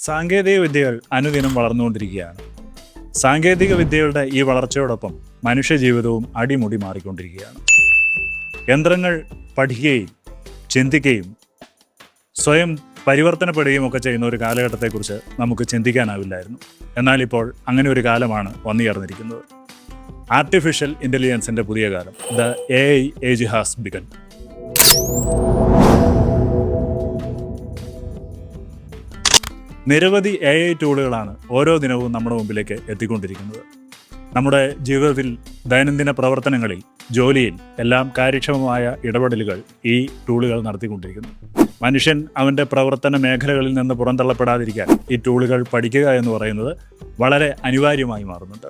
സാങ്കേതിക വിദ്യകൾ അനുദിനം വളർന്നുകൊണ്ടിരിക്കുകയാണ്. സാങ്കേതിക വിദ്യകളുടെ ഈ വളർച്ചയോടൊപ്പം മനുഷ്യജീവിതവും അടിമുടി മാറിക്കൊണ്ടിരിക്കുകയാണ്. യന്ത്രങ്ങൾ പഠിക്കുകയും ചിന്തിക്കുകയും സ്വയം പരിവർത്തനപ്പെടുകയും ഒക്കെ ചെയ്യുന്ന ഒരു കാലഘട്ടത്തെക്കുറിച്ച് നമുക്ക് ചിന്തിക്കാനാവില്ലായിരുന്നു. എന്നാൽ ഇപ്പോൾ അങ്ങനെ ഒരു കാലമാണ് വന്നുചേർന്നിരിക്കുന്നത് ആർട്ടിഫിഷ്യൽ ഇന്റലിജൻസിന്റെ പുതിയ കാലം the A I age has begun നിരവധി എ ഐ ടൂളുകളാണ് ഓരോ ദിനവും നമ്മുടെ മുമ്പിലേക്ക് എത്തിക്കൊണ്ടിരിക്കുന്നത്. നമ്മുടെ ജീവിതത്തിൽ ദൈനംദിന പ്രവർത്തനങ്ങളിൽ ജോലിയിൽ എല്ലാം കാര്യക്ഷമമായ ഇടപെടലുകൾ ഈ ടൂളുകൾ നടത്തിക്കൊണ്ടിരിക്കുന്നു. മനുഷ്യൻ അവന്റെ പ്രവർത്തന മേഖലകളിൽ നിന്ന് പുറന്തള്ളപ്പെടാതിരിക്കാൻ ഈ ടൂളുകൾ പഠിക്കുക എന്ന് പറയുന്നത് വളരെ അനിവാര്യമായി മാറുന്നുണ്ട്.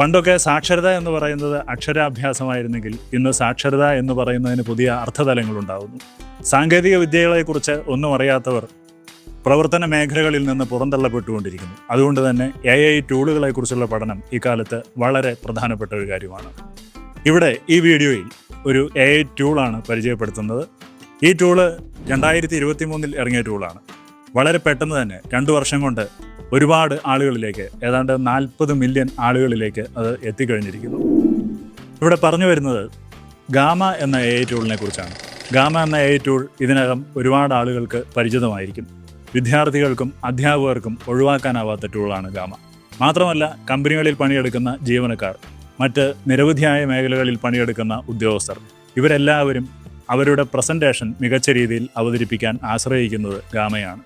പണ്ടൊക്കെ സാക്ഷരത എന്ന് പറയുന്നത് അക്ഷരാഭ്യാസമായിരുന്നെങ്കിൽ ഇന്ന് സാക്ഷരത എന്ന് പറയുന്നതിന് പുതിയ അർത്ഥതലങ്ങളുണ്ടാകുന്നു സാങ്കേതിക വിദ്യകളെക്കുറിച്ച് ഒന്നും അറിയാത്തവർ പ്രവർത്തന മേഖലകളിൽ നിന്ന് പുറന്തള്ളപ്പെട്ടുകൊണ്ടിരിക്കുന്നു. അതുകൊണ്ട് തന്നെ എ ഐ ടൂളുകളെക്കുറിച്ചുള്ള പഠനം ഇക്കാലത്ത് വളരെ പ്രധാനപ്പെട്ട ഒരു കാര്യമാണ്. ഇവിടെ ഈ വീഡിയോയിൽ ഒരു എ ഐ ടൂളാണ് പരിചയപ്പെടുത്തുന്നത്. ഈ ടൂൾ രണ്ടായിരത്തി ഇരുപത്തി മൂന്നിൽ ഇറങ്ങിയ ടൂളാണ് വളരെ പെട്ടെന്ന് തന്നെ രണ്ട് വർഷം കൊണ്ട് ഒരുപാട് ആളുകളിലേക്ക് ഏതാണ്ട് നാൽപ്പത് മില്യൺ ആളുകളിലേക്ക് അത് എത്തിക്കഴിഞ്ഞിരിക്കുന്നു. ഇവിടെ പറഞ്ഞു വരുന്നത് ഗാമ എന്ന എ ഐ ടൂളിനെ കുറിച്ചാണ്. ഗാമ എന്ന എ ഐ ടൂൾ ഇതിനകം ഒരുപാട് ആളുകൾക്ക് പരിചിതമായിരിക്കും. വിദ്യാർത്ഥികൾക്കും അധ്യാപകർക്കും ഒഴിവാക്കാനാവാത്ത ടൂളാണ് ഗാമ. മാത്രമല്ല കമ്പനികളിൽ പണിയെടുക്കുന്ന ജീവനക്കാർ മറ്റ് നിരവധിയായ മേഖലകളിൽ പണിയെടുക്കുന്ന ഉദ്യോഗസ്ഥർ ഇവരെല്ലാവരും അവരുടെ പ്രസന്റേഷൻ മികച്ച രീതിയിൽ അവതരിപ്പിക്കാൻ ആശ്രയിക്കുന്നത് ഗാമയാണ്.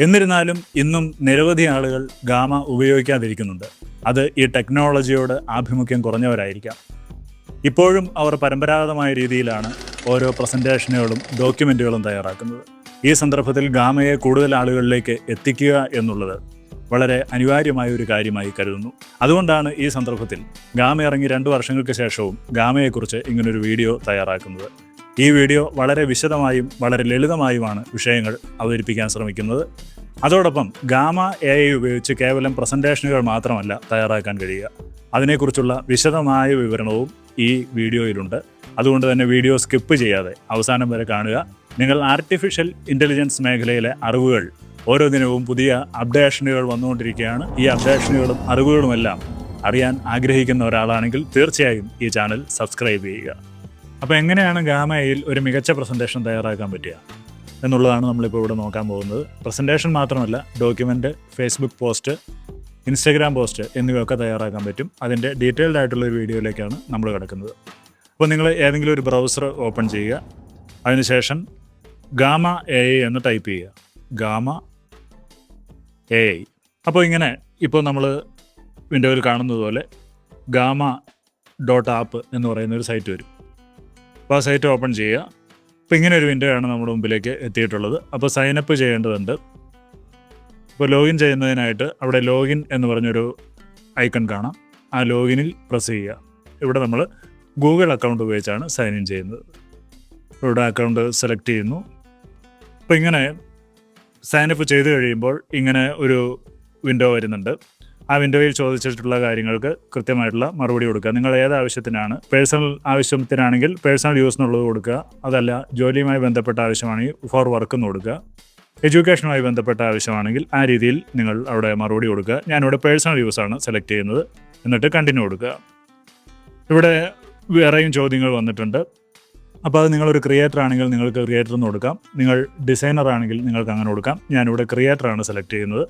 എന്നിരുന്നാലും ഇന്നും നിരവധി ആളുകൾ ഗാമ ഉപയോഗിക്കാതിരിക്കുന്നുണ്ട്. അത് ഈ ടെക്നോളജിയോട് ആഭിമുഖ്യം കുറഞ്ഞവരായിരിക്കാം. ഇപ്പോഴും അവർ പരമ്പരാഗതമായ രീതിയിലാണ് ഓരോ പ്രസന്റേഷനുകളും ഡോക്യുമെന്റുകളും തയ്യാറാക്കുന്നത്. ഈ സന്ദർഭത്തിൽ ഗാമയെ കൂടുതൽ ആളുകളിലേക്ക് എത്തിക്കുക എന്നുള്ളത് വളരെ അനിവാര്യമായ ഒരു കാര്യമായി കരുതുന്നു. അതുകൊണ്ടാണ് ഈ സന്ദർഭത്തിൽ ഗാമ ഇറങ്ങി രണ്ട് വർഷങ്ങൾക്ക് ശേഷവും ഗാമയെക്കുറിച്ച് ഇങ്ങനൊരു വീഡിയോ തയ്യാറാക്കുന്നത്. ഈ വീഡിയോ വളരെ വിശദമായും വളരെ ലളിതമായുമാണ് വിഷയങ്ങൾ അവതരിപ്പിക്കാൻ ശ്രമിക്കുന്നത്. അതോടൊപ്പം ഗാമ എ ഐ ഉപയോഗിച്ച് കേവലം പ്രസന്റേഷനുകൾ മാത്രമല്ല തയ്യാറാക്കാൻ കഴിയുക. അതിനെക്കുറിച്ചുള്ള വിശദമായ വിവരണവും ഈ വീഡിയോയിലുണ്ട്. അതുകൊണ്ട് തന്നെ വീഡിയോ സ്കിപ്പ് ചെയ്യാതെ അവസാനം വരെ കാണുക. നിങ്ങൾ ആർട്ടിഫിഷ്യൽ ഇന്റലിജൻസ് മേഖലയിലെ അറിവുകൾ ഓരോ ദിനവും പുതിയ അപ്ഡേഷനുകൾ വന്നുകൊണ്ടിരിക്കുകയാണ്. ഈ അപ്ഡേഷനുകളും അറിവുകളുമെല്ലാം അറിയാൻ ആഗ്രഹിക്കുന്ന ഒരാളാണെങ്കിൽ തീർച്ചയായും ഈ ചാനൽ സബ്സ്ക്രൈബ് ചെയ്യുക. അപ്പോൾ എങ്ങനെയാണ് ഗാമയിൽ ഒരു മികച്ച പ്രസന്റേഷൻ തയ്യാറാക്കാൻ പറ്റുക? എന്നുള്ളതാണ് നമ്മളിപ്പോൾ ഇവിടെ നോക്കാൻ പോകുന്നത്. പ്രസന്റേഷൻ മാത്രമല്ല document Facebook post Instagram post എന്നിവയൊക്കെ തയ്യാറാക്കാൻ പറ്റും. അതിന്റെ ഡീറ്റെയിൽഡ് ആയിട്ടുള്ള ഒരു വീഡിയോയിലേക്കാണ് നമ്മൾ കിടക്കുന്നത്. അപ്പോൾ നിങ്ങൾ ഏതെങ്കിലും ഒരു ബ്രൗസർ ഓപ്പൺ ചെയ്യുക. അതിനുശേഷം ഗാമ എ എന്ന് ടൈപ്പ് ചെയ്യുക. Gamma A. അപ്പോൾ ഇങ്ങനെ ഇപ്പോൾ നമ്മൾ വിൻഡോയിൽ കാണുന്നതുപോലെ ഗാമ ഡോട്ട് ആപ്പ് എന്ന് പറയുന്ന ഒരു സൈറ്റ് വരും. അപ്പോൾ ആ സൈറ്റ് ഓപ്പൺ ചെയ്യുക. അപ്പോൾ ഇങ്ങനെ ഒരു വിൻഡോയാണ് നമ്മുടെ മുമ്പിലേക്ക് എത്തിയിട്ടുള്ളത്. അപ്പോൾ സൈനപ്പ് ചെയ്യേണ്ടതുണ്ട്. ഇപ്പോൾ ലോഗിൻ ചെയ്യുന്നതിനായിട്ട് അവിടെ ലോഗിൻ എന്ന് പറഞ്ഞൊരു ഐക്കൺ കാണാം. ആ ലോഗിനിൽ പ്രസ് ചെയ്യുക. ഇവിടെ നമ്മൾ ഗൂഗിൾ അക്കൗണ്ട് ഉപയോഗിച്ചാണ് സൈൻ ഇൻ ചെയ്യുന്നത്. ഇവിടെ അക്കൗണ്ട് സെലക്ട് ചെയ്യുന്നു. അപ്പോൾ ഇങ്ങനെ സൈനപ്പ് ചെയ്ത് കഴിയുമ്പോൾ ഇങ്ങനെ ഒരു വിൻഡോ വരുന്നുണ്ട്. ആ വിൻഡോയിൽ ചോദിച്ചിട്ടുള്ള കാര്യങ്ങൾക്ക് കൃത്യമായിട്ടുള്ള മറുപടി കൊടുക്കുക. നിങ്ങൾ ഏത് ആവശ്യത്തിനാണ്? പേഴ്സണൽ ആവശ്യത്തിനാണെങ്കിൽ പേഴ്സണൽ യൂസ് എന്നുള്ളത് കൊടുക്കുക. അതല്ല ജോലിയുമായി ബന്ധപ്പെട്ട ആവശ്യമാണെങ്കിൽ ഫോർ വർക്ക് എന്ന് കൊടുക്കുക. എഡ്യൂക്കേഷനുമായി ബന്ധപ്പെട്ട ആവശ്യമാണെങ്കിൽ ആ രീതിയിൽ നിങ്ങൾ അവിടെ മറുപടി കൊടുക്കുക. ഞാനിവിടെ പേഴ്സണൽ യൂസാണ് സെലക്ട് ചെയ്യുന്നത്. എന്നിട്ട് കണ്ടിന്യൂ കൊടുക്കുക. ഇവിടെ വേറെയും ചോദ്യങ്ങൾ വന്നിട്ടുണ്ട്. അപ്പോൾ അത് നിങ്ങളൊരു ക്രിയേറ്റർ ആണെങ്കിൽ നിങ്ങൾക്ക് ക്രിയേറ്റർ എന്ന് കൊടുക്കാം. നിങ്ങൾ ഡിസൈനർ ആണെങ്കിൽ നിങ്ങൾക്ക് അങ്ങനെ കൊടുക്കാം. ഞാനിവിടെ ക്രിയേറ്റർ ആണ് സെലക്ട് ചെയ്യുന്നത്.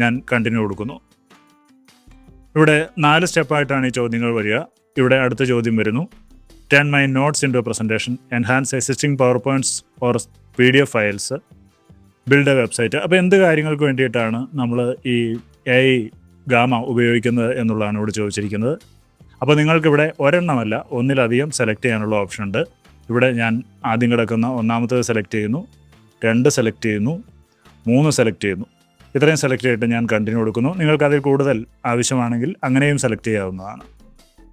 ഞാൻ കണ്ടിന്യൂ കൊടുക്കുന്നു. ഇവിടെ നാല് സ്റ്റെപ്പായിട്ടാണ് ഈ ചോദ്യങ്ങൾ വരിക. ഇവിടെ അടുത്ത ചോദ്യം വരുന്നു. Turn my notes into presentation enhance existing power points or P D F files build a website അപ്പോൾ എന്ത് കാര്യങ്ങൾക്ക് വേണ്ടിയിട്ടാണ് നമ്മൾ ഈ എ ഐ ഗാമ ഉപയോഗിക്കുന്നത് എന്നുള്ളതാണ് ഇവിടെ ചോദിച്ചിരിക്കുന്നത്. അപ്പോൾ നിങ്ങൾക്കിവിടെ ഒരെണ്ണമല്ല ഒന്നിലധികം സെലക്ട് ചെയ്യാനുള്ള ഓപ്ഷൻ ഉണ്ട്. ഇവിടെ ഞാൻ ആദ്യം കിടക്കുന്ന ഒന്നാമത്തേത് സെലക്ട് ചെയ്യുന്നു. രണ്ട് സെലക്ട് ചെയ്യുന്നു. മൂന്ന് സെലക്ട് ചെയ്യുന്നു. ഇത്രയും സെലക്ട് ചെയ്തിട്ട് ഞാൻ കണ്ടിന്യൂ കൊടുക്കുന്നു. നിങ്ങൾക്ക് അതിൽ കൂടുതൽ ആവശ്യമാണെങ്കിൽ അങ്ങനെയും സെലക്ട് ചെയ്യാവുന്നതാണ്.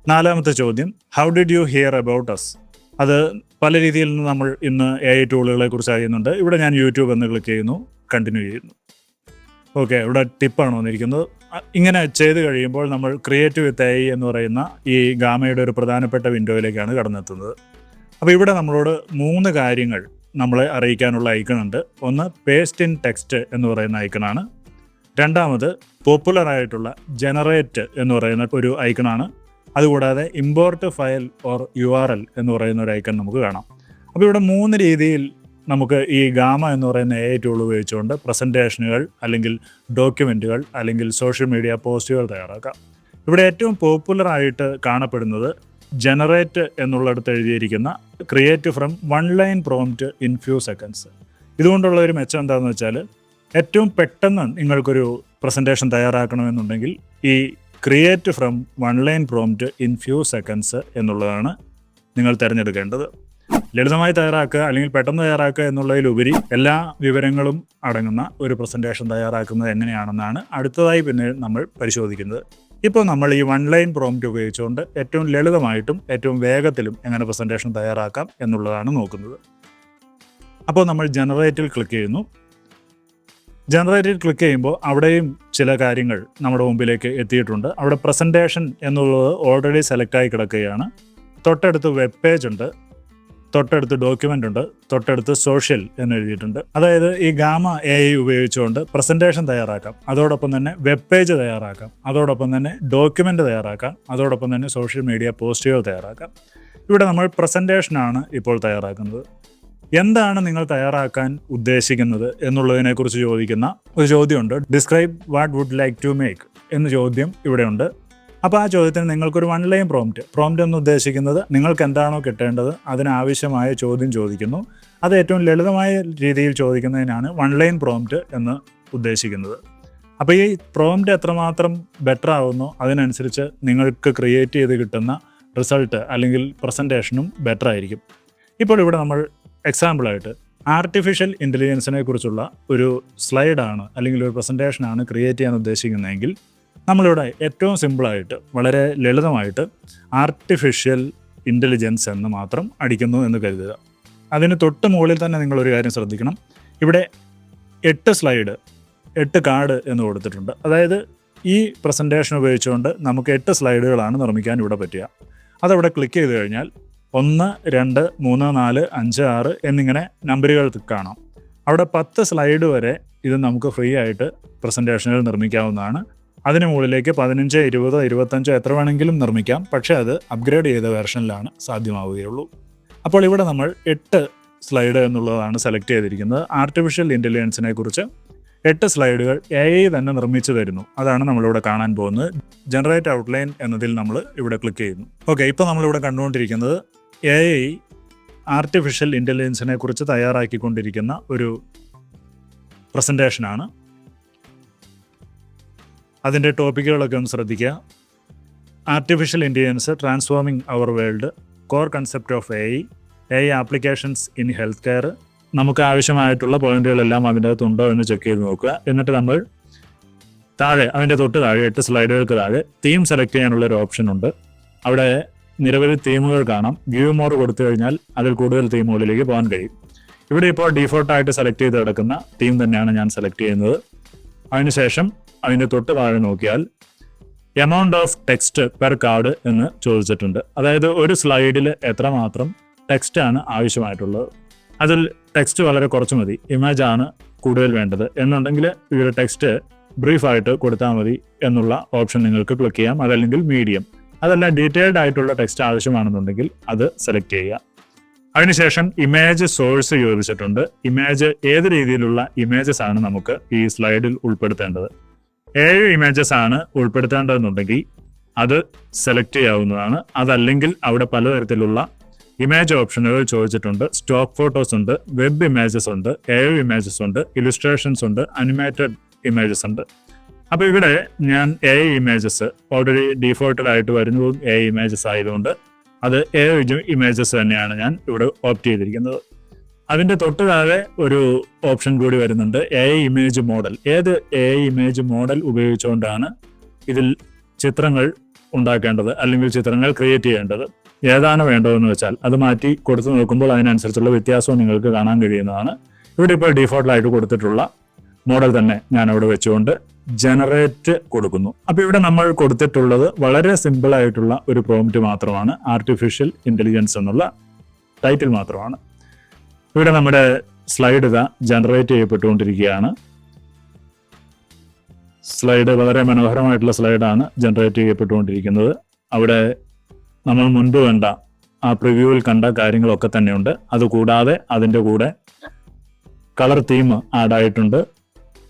നാലാമത്തെ ചോദ്യം how did you hear about us അത് പല രീതിയിൽ നിന്ന് നമ്മൾ ഇന്ന് എ ഐ ടൂളുകളെ കുറിച്ച് അറിയുന്നുണ്ട്. ഇവിടെ ഞാൻ യൂട്യൂബ് എന്ന് ക്ലിക്ക് ചെയ്യുന്നു. കണ്ടിന്യൂ ചെയ്യുന്നു. ഓക്കെ ഇവിടെ ടിപ്പാണ് വന്നിരിക്കുന്നത്. ഇങ്ങനെ ചെയ്ത് കഴിയുമ്പോൾ നമ്മൾ ക്രിയേറ്റീവ് വിത്ത് എ എന്ന് പറയുന്ന ഈ ഗാമയുടെ ഒരു പ്രധാനപ്പെട്ട വിൻഡോയിലേക്കാണ് കടന്നെത്തുന്നത്. അപ്പോൾ ഇവിടെ നമ്മളോട് മൂന്ന് കാര്യങ്ങൾ നമ്മളെ അറിയിക്കാനുള്ള ഐക്കണുണ്ട് ഒന്ന് പേസ്റ്റ് ഇൻ ടെക്സ്റ്റ് എന്ന് പറയുന്ന ഐക്കണാണ് രണ്ടാമത് പോപ്പുലർ ആയിട്ടുള്ള ജനറേറ്റ് എന്ന് പറയുന്ന ഒരു ഐക്കണാണ് അതുകൂടാതെ import file or U R L എന്ന് പറയുന്ന ഒരു ഐക്കൺ നമുക്ക് കാണാം. അപ്പോൾ ഇവിടെ മൂന്ന് രീതിയിൽ നമുക്ക് ഈ ഗാമ എന്ന് പറയുന്ന എ ടൂൾ ഉപയോഗിച്ചുകൊണ്ട് പ്രസന്റേഷനുകൾ അല്ലെങ്കിൽ ഡോക്യുമെന്റുകൾ അല്ലെങ്കിൽ സോഷ്യൽ മീഡിയ പോസ്റ്റുകൾ തയ്യാറാക്കാം. ഇവിടെ ഏറ്റവും പോപ്പുലർ ആയിട്ട് കാണപ്പെടുന്നത് ജനറേറ്റ് എന്നുള്ളിടത്ത് എഴുതിയിരിക്കുന്ന create from one line prompt in few seconds ഇതുകൊണ്ടുള്ള ഒരു മെച്ചം എന്താണെന്ന് വെച്ചാൽ ഏറ്റവും പെട്ടെന്ന് നിങ്ങൾക്കൊരു പ്രസന്റേഷൻ തയ്യാറാക്കണമെന്നുണ്ടെങ്കിൽ ഈ create from one line prompt in few seconds എന്നുള്ളതാണ് നിങ്ങൾ തിരഞ്ഞെടുക്കേണ്ടത്. ലളിതമായി തയ്യാറാക്കുക അല്ലെങ്കിൽ പെട്ടെന്ന് തയ്യാറാക്കുക എന്നുള്ളതിലുപരി എല്ലാ വിവരങ്ങളും അടങ്ങുന്ന ഒരു പ്രസന്റേഷൻ തയ്യാറാക്കുന്നത് എങ്ങനെയാണെന്നാണ് അടുത്തതായി പിന്നെ നമ്മൾ പരിശോധിക്കുന്നത്. ഇപ്പോൾ നമ്മൾ ഈ വൺ ലൈൻ പ്രോംപ്റ്റ് ഉപയോഗിച്ചുകൊണ്ട് ഏറ്റവും ലളിതമായിട്ടും ഏറ്റവും വേഗത്തിലും എങ്ങനെ പ്രസന്റേഷൻ തയ്യാറാക്കാം എന്നുള്ളതാണ് നോക്കുന്നത്. അപ്പോൾ നമ്മൾ ജനറേറ്റിൽ ക്ലിക്ക് ചെയ്യുന്നു. ജനറേറ്റിൽ ക്ലിക്ക് ചെയ്യുമ്പോൾ അവിടെയും ചില കാര്യങ്ങൾ നമ്മുടെ മുമ്പിലേക്ക് എത്തിയിട്ടുണ്ട്. അവിടെ പ്രസന്റേഷൻ എന്നുള്ളത് ഓൾറെഡി സെലക്ട് ആയി കിടക്കുകയാണ്. തൊട്ടടുത്ത് വെബ് പേജ് ഉണ്ട്. തൊട്ടടുത്ത് ഡോക്യുമെന്റ് ഉണ്ട്. തൊട്ടടുത്ത് സോഷ്യൽ എന്ന് എഴുതിയിട്ടുണ്ട്. അതായത് ഈ ഗാമ എ ഐ ഉപയോഗിച്ചുകൊണ്ട് പ്രസന്റേഷൻ തയ്യാറാക്കാം. അതോടൊപ്പം തന്നെ വെബ് പേജ് തയ്യാറാക്കാം. അതോടൊപ്പം തന്നെ ഡോക്യുമെന്റ് തയ്യാറാക്കാം. അതോടൊപ്പം തന്നെ സോഷ്യൽ മീഡിയ പോസ്റ്റുകൾ തയ്യാറാക്കാം. ഇവിടെ നമ്മൾ പ്രസന്റേഷനാണ് ഇപ്പോൾ തയ്യാറാക്കുന്നത്. എന്താണ് നിങ്ങൾ തയ്യാറാക്കാൻ ഉദ്ദേശിക്കുന്നത് എന്നുള്ളതിനെക്കുറിച്ച് ചോദിക്കുന്ന ഒരു ചോദ്യമുണ്ട്. Describe what would like to make എന്ന ചോദ്യം ഇവിടെയുണ്ട്. അപ്പോൾ ആ ചോദ്യത്തിന് നിങ്ങൾക്കൊരു വൺ ലൈൻ പ്രോംപ്റ്റ് പ്രോംപ്റ്റ് എന്ന് ഉദ്ദേശിക്കുന്നത് നിങ്ങൾക്ക് എന്താണോ കിട്ടേണ്ടത് അതിനാവശ്യമായ ചോദ്യം ചോദിക്കുന്നു. അത് ഏറ്റവും ലളിതമായ രീതിയിൽ ചോദിക്കുന്നതിനാണ് വൺ ലൈൻ പ്രോംപ്റ്റ് എന്ന് ഉദ്ദേശിക്കുന്നത്. അപ്പോൾ ഈ പ്രോംപ്റ്റ് എത്രമാത്രം ബെറ്റർ ആവുന്നോ അതിനനുസരിച്ച് നിങ്ങൾക്ക് ക്രിയേറ്റ് ചെയ്ത് കിട്ടുന്ന റിസൾട്ട് അല്ലെങ്കിൽ പ്രസന്റേഷനും ബെറ്റർ ആയിരിക്കും. ഇപ്പോൾ ഇവിടെ നമ്മൾ എക്സാമ്പിളായിട്ട് ആർട്ടിഫിഷ്യൽ ഇന്റലിജൻസിനെ കുറിച്ചുള്ള ഒരു സ്ലൈഡാണ് അല്ലെങ്കിൽ ഒരു പ്രസന്റേഷനാണ് ക്രിയേറ്റ് ചെയ്യാൻ ഉദ്ദേശിക്കുന്നതെങ്കിൽ നമ്മളിവിടെ ഏറ്റവും സിമ്പിളായിട്ട് വളരെ ലളിതമായിട്ട് ആർട്ടിഫിഷ്യൽ ഇന്റലിജൻസ് എന്ന് മാത്രം അടിക്കുന്നു എന്ന് കരുതുക. അതിന് തൊട്ട് മുകളിൽ തന്നെ നിങ്ങളൊരു കാര്യം ശ്രദ്ധിക്കണം. ഇവിടെ എട്ട് സ്ലൈഡ് എട്ട് കാർഡ് എന്ന് കൊടുത്തിട്ടുണ്ട്. അതായത് ഈ പ്രസന്റേഷൻ ഉപയോഗിച്ചുകൊണ്ട് നമുക്ക് എട്ട് സ്ലൈഡുകളാണ് നിർമ്മിക്കാൻ ഇവിടെ പറ്റുക. അതവിടെ ക്ലിക്ക് ചെയ്ത് കഴിഞ്ഞാൽ ഒന്ന് രണ്ട് മൂന്ന് നാല് അഞ്ച് ആറ് എന്നിങ്ങനെ നമ്പറുകൾ കാണാം. അവിടെ പത്ത് സ്ലൈഡ് വരെ ഇത് നമുക്ക് ഫ്രീ ആയിട്ട് പ്രസന്റേഷനുകൾ നിർമ്മിക്കാവുന്നതാണ്. അതിന് മുകളിലേക്ക് പതിനഞ്ച് ഇരുപത് ഇരുപത്തഞ്ചോ എത്ര വേണമെങ്കിലും നിർമ്മിക്കാം. പക്ഷേ അത് അപ്ഗ്രേഡ് ചെയ്ത വെർഷനിലാണ് സാധ്യമാവുകയുള്ളൂ. അപ്പോൾ ഇവിടെ നമ്മൾ എട്ട് സ്ലൈഡ് എന്നുള്ളതാണ് സെലക്ട് ചെയ്തിരിക്കുന്നത്. ആർട്ടിഫിഷ്യൽ ഇന്റലിജൻസിനെ കുറിച്ച് എട്ട് സ്ലൈഡുകൾ എ ഐ തന്നെ നിർമ്മിച്ചു തരുന്നു. അതാണ് നമ്മളിവിടെ കാണാൻ പോകുന്നത്. ജനറേറ്റ് ഔട്ട്ലൈൻ എന്നതിൽ നമ്മൾ ഇവിടെ ക്ലിക്ക് ചെയ്യുന്നു. ഓക്കെ ഇപ്പോൾ നമ്മളിവിടെ കണ്ടുകൊണ്ടിരിക്കുന്നത് എ ഐ ആർട്ടിഫിഷ്യൽ ഇന്റലിജൻസിനെ കുറിച്ച് തയ്യാറാക്കിക്കൊണ്ടിരിക്കുന്ന ഒരു പ്രസന്റേഷനാണ് അതിന്റെ ടോപ്പിക്കുകളൊക്കെ ഒന്ന് ശ്രദ്ധിക്കുക. Artificial intelligence transforming our world core concept of AI I A applications in health care നമുക്ക് ആവശ്യമായിട്ടുള്ള പോയിന്റുകളെല്ലാം അതിന്റെ അകത്തുണ്ടോ എന്ന് ചെക്ക് ചെയ്ത് നോക്കുക. എന്നിട്ട് നമ്മൾ താഴെ അതിന്റെ തൊട്ട് താഴെ എട്ട് സ്ലൈഡുകൾക്ക് താഴെ തീം സെലക്ട് ചെയ്യാനുള്ള ഒരു ഓപ്ഷൻ ഉണ്ട്. അവിടെ നിരവധി തീമുകൾ കാണാം. വ്യൂ മോർ കൊടുത്തു കഴിഞ്ഞാൽ അതിൽ കൂടുതൽ തീമുകളിലേക്ക് പോകാൻ കഴിയും. ഇവിടെ ഇപ്പോൾ ഡീഫോൾട്ടായിട്ട് സെലക്ട് ചെയ്ത് കിടക്കുന്ന തീം തന്നെയാണ് ഞാൻ സെലക്ട് ചെയ്യുന്നത്. അതിനുശേഷം അതിന്റെ തൊട്ട് താഴെ നോക്കിയാൽ amount of text per card എന്ന് ചോദിച്ചിട്ടുണ്ട്. അതായത് ഒരു സ്ലൈഡിൽ എത്രമാത്രം ആണ് ആവശ്യമായിട്ടുള്ളത്. അതിൽ ടെക്സ്റ്റ് വളരെ കുറച്ച് മതി ഇമേജ് ആണ് കൂടുതൽ വേണ്ടത് എന്നുണ്ടെങ്കിൽ ഇവിടെ ടെക്സ്റ്റ് ബ്രീഫായിട്ട് കൊടുത്താൽ മതി എന്നുള്ള ഓപ്ഷൻ നിങ്ങൾക്ക് ക്ലിക്ക് ചെയ്യാം അതല്ലെങ്കിൽ മീഡിയം അതല്ല ഡീറ്റെയിൽഡ് ആയിട്ടുള്ള ടെക്സ്റ്റ് ആവശ്യമാണെന്നുണ്ടെങ്കിൽ അത് സെലക്ട് ചെയ്യുക. അതിനുശേഷം ഇമേജ് സോഴ്സ് ചോദിച്ചിട്ടുണ്ട് ഇമേജ് ഏത് രീതിയിലുള്ള ഇമേജസ് ആണ് നമുക്ക് ഈ സ്ലൈഡിൽ ഉൾപ്പെടുത്തേണ്ടത്? ഏഴ് ഇമേജസ് ആണ് ഉൾപ്പെടുത്തേണ്ടതെന്നുണ്ടെങ്കിൽ അത് സെലക്ട് ചെയ്യാവുന്നതാണ്. അതല്ലെങ്കിൽ അവിടെ പലതരത്തിലുള്ള ഇമേജ് ഓപ്ഷനുകൾ ചോദിച്ചിട്ടുണ്ട്. സ്റ്റോക്ക് ഫോട്ടോസ് ഉണ്ട് വെബ് ഇമേജസ് ഉണ്ട് ഏഴ് ഇമേജസ് ഉണ്ട് ഇലുസ്ട്രേഷൻസ് ഉണ്ട് അനിമേറ്റഡ് ഇമേജസ് ഉണ്ട്. അപ്പോൾ ഇവിടെ ഞാൻ എ ഇമേജസ് ഓൾറെഡി ഡീഫോൾട്ടഡ് ആയിട്ട് വരുന്നതും എ ഇമേജസ് ആയതുകൊണ്ട് അത് ഏഴ് ഇമേജസ് തന്നെയാണ് ഞാൻ ഇവിടെ ഓപ്റ്റ് ചെയ്തിരിക്കുന്നത്. അതിന്റെ തൊട്ട് താഴെ ഒരു ഓപ്ഷൻ കൂടി വരുന്നുണ്ട് എ ഇമേജ് മോഡൽ ഏത് എ ഇമേജ് മോഡൽ ഉപയോഗിച്ചുകൊണ്ടാണ് ഇതിൽ ചിത്രങ്ങൾ ഉണ്ടാക്കേണ്ടത് അല്ലെങ്കിൽ ചിത്രങ്ങൾ ക്രിയേറ്റ് ചെയ്യേണ്ടത്? ഏതാണ് വേണ്ടതെന്ന് വെച്ചാൽ അത് മാറ്റി കൊടുത്തു നോക്കുമ്പോൾ അതിനനുസരിച്ചുള്ള വ്യത്യാസവും നിങ്ങൾക്ക് കാണാൻ കഴിയുന്നതാണ്. ഇവിടെ ഇപ്പോൾ ഡീഫോൾട്ടായിട്ട് കൊടുത്തിട്ടുള്ള മോഡൽ തന്നെ ഞാൻ അവിടെ വെച്ചുകൊണ്ട് ജനറേറ്റ് കൊടുക്കുന്നു. അപ്പോൾ ഇവിടെ നമ്മൾ കൊടുത്തിട്ടുള്ളത് വളരെ സിമ്പിൾ ആയിട്ടുള്ള ഒരു പ്രോംപ്റ്റ് മാത്രമാണ്. ആർട്ടിഫിഷ്യൽ ഇന്റലിജൻസ് എന്നുള്ള ടൈറ്റിൽ മാത്രമാണ്. ഇവിടെ നമ്മുടെ സ്ലൈഡ് ഇതാ ജനറേറ്റ് ചെയ്യപ്പെട്ടുകൊണ്ടിരിക്കുകയാണ്. സ്ലൈഡ് വളരെ മനോഹരമായിട്ടുള്ള സ്ലൈഡാണ് ജനറേറ്റ് ചെയ്യപ്പെട്ടുകൊണ്ടിരിക്കുന്നത്. അവിടെ നമ്മൾ മുൻപ് കണ്ട ആ പ്രിവ്യൂവിൽ കണ്ട കാര്യങ്ങളൊക്കെ തന്നെയുണ്ട്. അതുകൂടാതെ അതിന്റെ കൂടെ കളർ തീം ആഡായിട്ടുണ്ട്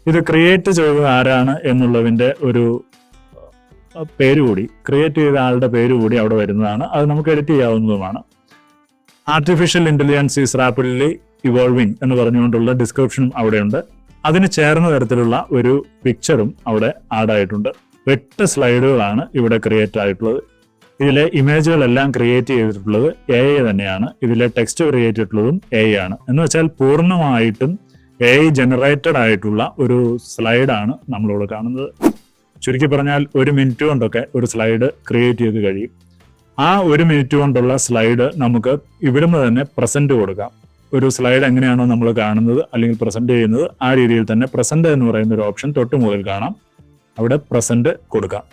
ഇത് ക്രിയേറ്റ് ചെയ്തത് ആരാണ് എന്നുള്ളതിന്റെ ഒരു പേര് കൂടി ക്രിയേറ്റ് ചെയ്ത ആളുടെ പേര് കൂടി അവിടെ വരുന്നതാണ്. അത് നമുക്ക് edit ചെയ്യാവുന്നതുമാണ്. Artificial intelligence is rapidly evolving എന്ന് പറഞ്ഞുകൊണ്ടുള്ള ഡിസ്ക്രിപ്ഷനും അവിടെയുണ്ട്. അതിന് ചേർന്ന തരത്തിലുള്ള ഒരു പിക്ചറും അവിടെ ആഡ് ആയിട്ടുണ്ട്. എട്ട് സ്ലൈഡുകളാണ് ഇവിടെ ക്രിയേറ്റ് ആയിട്ടുള്ളത്. ഇതിലെ ഇമേജുകളെല്ലാം ക്രിയേറ്റ് ചെയ്തിട്ടുള്ളത് എ ഐ തന്നെയാണ്. ഇതിലെ ടെക്സ്റ്റ് ക്രിയേറ്റ് ചെയ്തിട്ടുള്ളതും എ ആണ്. എന്ന് വെച്ചാൽ പൂർണമായിട്ടും എ ഐ ജനറേറ്റഡ് ആയിട്ടുള്ള ഒരു സ്ലൈഡാണ് നമ്മളിവിടെ കാണുന്നത്. ചുരുക്കി പറഞ്ഞാൽ ഒരു മിനിറ്റ് കൊണ്ടൊക്കെ ഒരു സ്ലൈഡ് ക്രിയേറ്റ് ചെയ്ത് കഴിയും. ആ ഒരു മിനിറ്റ് കൊണ്ടുള്ള സ്ലൈഡ് നമുക്ക് ഇവിടുന്ന് തന്നെ പ്രസന്റ് കൊടുക്കാം. ഒരു സ്ലൈഡ് എങ്ങനെയാണോ നമ്മൾ കാണുന്നത് അല്ലെങ്കിൽ പ്രസന്റ് ചെയ്യുന്നത് ആ രീതിയിൽ തന്നെ പ്രസന്റ് എന്ന് പറയുന്ന ഒരു ഓപ്ഷൻ തൊട്ട് മുകളിൽ കാണാം. അവിടെ പ്രസന്റ് കൊടുക്കാം.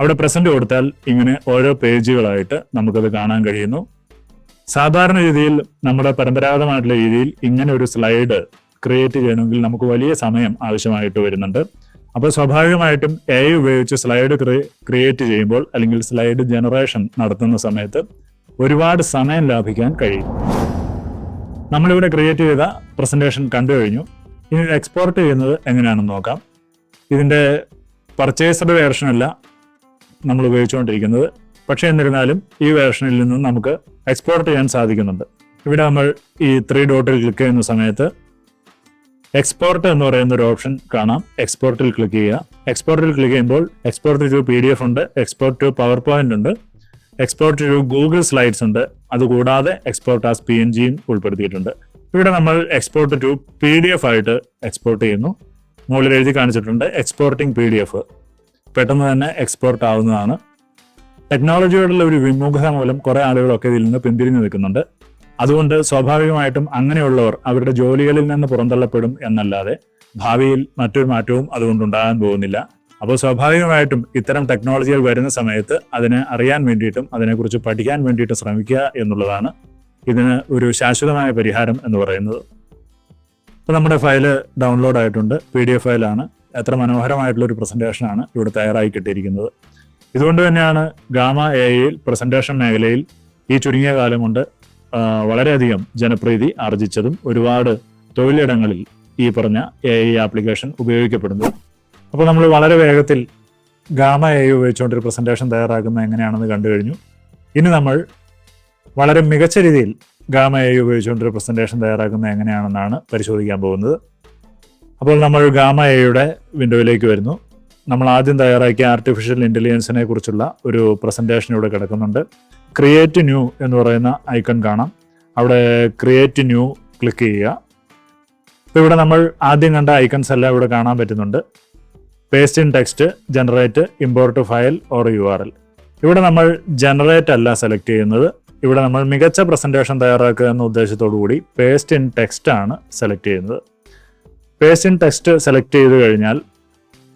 അവിടെ പ്രസന്റ് കൊടുത്താൽ ഇങ്ങനെ ഓരോ പേജുകളായിട്ട് നമുക്കത് കാണാൻ കഴിയുന്നു. സാധാരണ രീതിയിൽ നമ്മുടെ പരമ്പരാഗതമായിട്ടുള്ള രീതിയിൽ ഇങ്ങനെ ഒരു സ്ലൈഡ് ക്രിയേറ്റ് ചെയ്യണമെങ്കിൽ നമുക്ക് വലിയ സമയം ആവശ്യമായിട്ട് വരുന്നുണ്ട്. അപ്പോൾ സ്വാഭാവികമായിട്ടും എ ഉപയോഗിച്ച് സ്ലൈഡ് ക്രിയേറ്റ് ചെയ്യുമ്പോൾ അല്ലെങ്കിൽ സ്ലൈഡ് ജനറേഷൻ നടത്തുന്ന സമയത്ത് ഒരുപാട് സമയം ലാഭിക്കാൻ കഴിയും. നമ്മളിവിടെ ക്രിയേറ്റ് ചെയ്ത പ്രസന്റേഷൻ കണ്ടു കഴിഞ്ഞു. ഇനി എക്സ്പോർട്ട് ചെയ്യുന്നത് എങ്ങനെയാണെന്ന് നോക്കാം. ഇതിന്റെ പർച്ചേസ്ഡ് വേർഷനല്ല നമ്മൾ ഉപയോഗിച്ചുകൊണ്ടിരിക്കുന്നത്. പക്ഷേ എന്നിരുന്നാലും ഈ വേർഷനിൽ നിന്നും നമുക്ക് എക്സ്പോർട്ട് ചെയ്യാൻ സാധിക്കുന്നുണ്ട്. ഇവിടെ നമ്മൾ ഈ ത്രീ ഡോട്ടിൽ ക്ലിക്ക് ചെയ്യുന്ന സമയത്ത് എക്സ്പോർട്ട് എന്ന് പറയുന്ന ഒരു ഓപ്ഷൻ കാണാം എക്സ്പോർട്ടിൽ ക്ലിക്ക് ചെയ്യുക. എക്സ്പോർട്ടിൽ ക്ലിക്ക് ചെയ്യുമ്പോൾ export to P D F ഉണ്ട്. എക്സ്പോർട്ട് ടു പവർ പോയിന്റ് ഉണ്ട്. എക്സ്പോർട്ട് ടു ഗൂഗിൾ സ്ലൈഡ്സ് ഉണ്ട്. അതുകൂടാതെ എക്സ്പോർട്ട് ആസ് പി എൻ ജിയും ഉൾപ്പെടുത്തിയിട്ടുണ്ട്. ഇവിടെ നമ്മൾ export to P D F ആയിട്ട് എക്സ്പോർട്ട് ചെയ്യുന്നു. മുകളിൽ എഴുതി കാണിച്ചിട്ടുണ്ട് എക്സ്പോർട്ടിംഗ് പി ഡി എഫ് പെട്ടെന്ന് തന്നെ എക്സ്പോർട്ട് ആവുന്നതാണ്. ടെക്നോളജിയോടുള്ള ഒരു വിമുഖത മൂലം കുറേ ആളുകളൊക്കെ ഇതിൽ നിന്ന് പിന്തിരിഞ്ഞു നിൽക്കുന്നുണ്ട്. അതുകൊണ്ട് സ്വാഭാവികമായിട്ടും അങ്ങനെയുള്ളവർ അവരുടെ ജോലികളിൽ നിന്ന് പുറന്തള്ളപ്പെടും എന്നല്ലാതെ ഭാവിയിൽ മറ്റൊരു മാറ്റവും അതുകൊണ്ട് അതുകൊണ്ടുണ്ടാകാൻ പോകുന്നില്ല. അപ്പോൾ സ്വാഭാവികമായിട്ടും ഇത്തരം ടെക്നോളജികൾ വരുന്ന സമയത്ത് അതിനെ അറിയാൻ വേണ്ടിയിട്ടും അതിനെക്കുറിച്ച് പഠിക്കാൻ വേണ്ടിയിട്ടും ശ്രമിക്കുക എന്നുള്ളതാണ് ഇതിന് ഒരു ശാശ്വതമായ പരിഹാരം എന്ന് പറയുന്നത്. ഇപ്പോൾ നമ്മുടെ ഫയൽ ഡൗൺലോഡ് ആയിട്ടുണ്ട്. പി ഡി എഫ് ഫയലാണ്. എത്ര മനോഹരമായിട്ടുള്ള ഒരു പ്രസന്റേഷനാണ് ഇവിടെ തയ്യാറായി കിട്ടിയിരിക്കുന്നത്. ഇതുകൊണ്ട് തന്നെയാണ് ഗാമ എ ഐയിൽ പ്രസന്റേഷൻ മേഖലയിൽ ഈ ചുരുങ്ങിയ കാലം കൊണ്ട് വളരെയധികം ജനപ്രീതി ആർജിച്ചതും ഒരുപാട് തൊഴിലിടങ്ങളിൽ ഈ പറഞ്ഞ എ ഐ ആപ്ലിക്കേഷൻ ഉപയോഗിക്കപ്പെടുന്നു. അപ്പോൾ നമ്മൾ വളരെ വേഗത്തിൽ ഗാമ എ ഐ ഉപയോഗിച്ചുകൊണ്ട് ഒരു പ്രസന്റേഷൻ തയ്യാറാക്കുന്നത് എങ്ങനെയാണെന്ന് കണ്ടു കഴിഞ്ഞു. ഇനി നമ്മൾ വളരെ മികച്ച രീതിയിൽ ഗാമ എ ഐ ഉപയോഗിച്ചുകൊണ്ട് ഒരു പ്രസന്റേഷൻ തയ്യാറാക്കുന്നത് എങ്ങനെയാണെന്നാണ് പരിശോധിക്കാൻ പോകുന്നത്. അപ്പോൾ നമ്മൾ ഗാമ എയുടെ വിൻഡോയിലേക്ക് വരുന്നു. നമ്മൾ ആദ്യം തയ്യാറാക്കിയ ആർട്ടിഫിഷ്യൽ ഇന്റലിജൻസിനെ കുറിച്ചുള്ള ഒരു പ്രസന്റേഷൻ ഇവിടെ കിടക്കുന്നുണ്ട്. ക്രിയേറ്റ് ന്യൂ എന്ന് പറയുന്ന ഐക്കൺ കാണാം. അവിടെ ക്രിയേറ്റ് ന്യൂ ക്ലിക്ക് ചെയ്യുക. ഇപ്പോൾ ഇവിടെ നമ്മൾ ആദ്യം കണ്ട ഐക്കൺസ് എല്ലാം ഇവിടെ കാണാൻ പറ്റുന്നുണ്ട്. Paste in text generate import file or U R L ഇവിടെ നമ്മൾ ജനറേറ്റ് അല്ല സെലക്ട് ചെയ്യുന്നത്. ഇവിടെ നമ്മൾ മികച്ച പ്രസന്റേഷൻ തയ്യാറാക്കുക എന്ന ഉദ്ദേശത്തോടു കൂടി പേസ്റ്റ് ഇൻ ടെക്സ്റ്റ് ആണ് സെലക്ട് ചെയ്യുന്നത്. പേസ്റ്റ് ഇൻ ടെക്സ്റ്റ് സെലക്ട് ചെയ്ത് കഴിഞ്ഞാൽ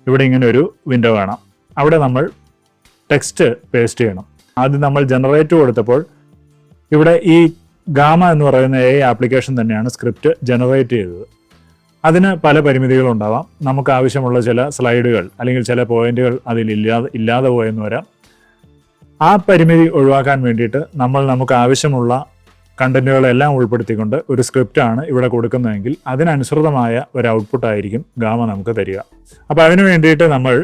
ഇവിടെ ഇങ്ങനെ ഒരു വിൻഡോ കാണാം. അവിടെ നമ്മൾ ടെക്സ്റ്റ് പേസ്റ്റ് ചെയ്യണം. ആദ്യം നമ്മൾ ജനറേറ്റ് കൊടുത്തപ്പോൾ ഇവിടെ ഈ ഗാമ എന്ന് പറയുന്ന എ ആപ്ലിക്കേഷൻ തന്നെയാണ് സ്ക്രിപ്റ്റ് ജനറേറ്റ് ചെയ്തത്. അതിന് പല പരിമിതികളും ഉണ്ടാവാം. നമുക്ക് ആവശ്യമുള്ള ചില സ്ലൈഡുകൾ അല്ലെങ്കിൽ ചില പോയിന്റുകൾ അതിൽ ഇല്ലാതെ ഇല്ലാതെ പോയെന്ന് വരാം. ആ പരിമിതി ഒഴിവാക്കാൻ വേണ്ടിയിട്ട് നമ്മൾ നമുക്ക് ആവശ്യമുള്ള കണ്ടന്റുകളെല്ലാം ഉൾപ്പെടുത്തിക്കൊണ്ട് ഒരു സ്ക്രിപ്റ്റാണ് ഇവിടെ കൊടുക്കുന്നതെങ്കിൽ അതിനനുസൃതമായ ഒരു ഔട്ട്പുട്ടായിരിക്കും ഗാമ നമുക്ക് തരിക. അപ്പോൾ അതിനു വേണ്ടിയിട്ട് നമ്മൾ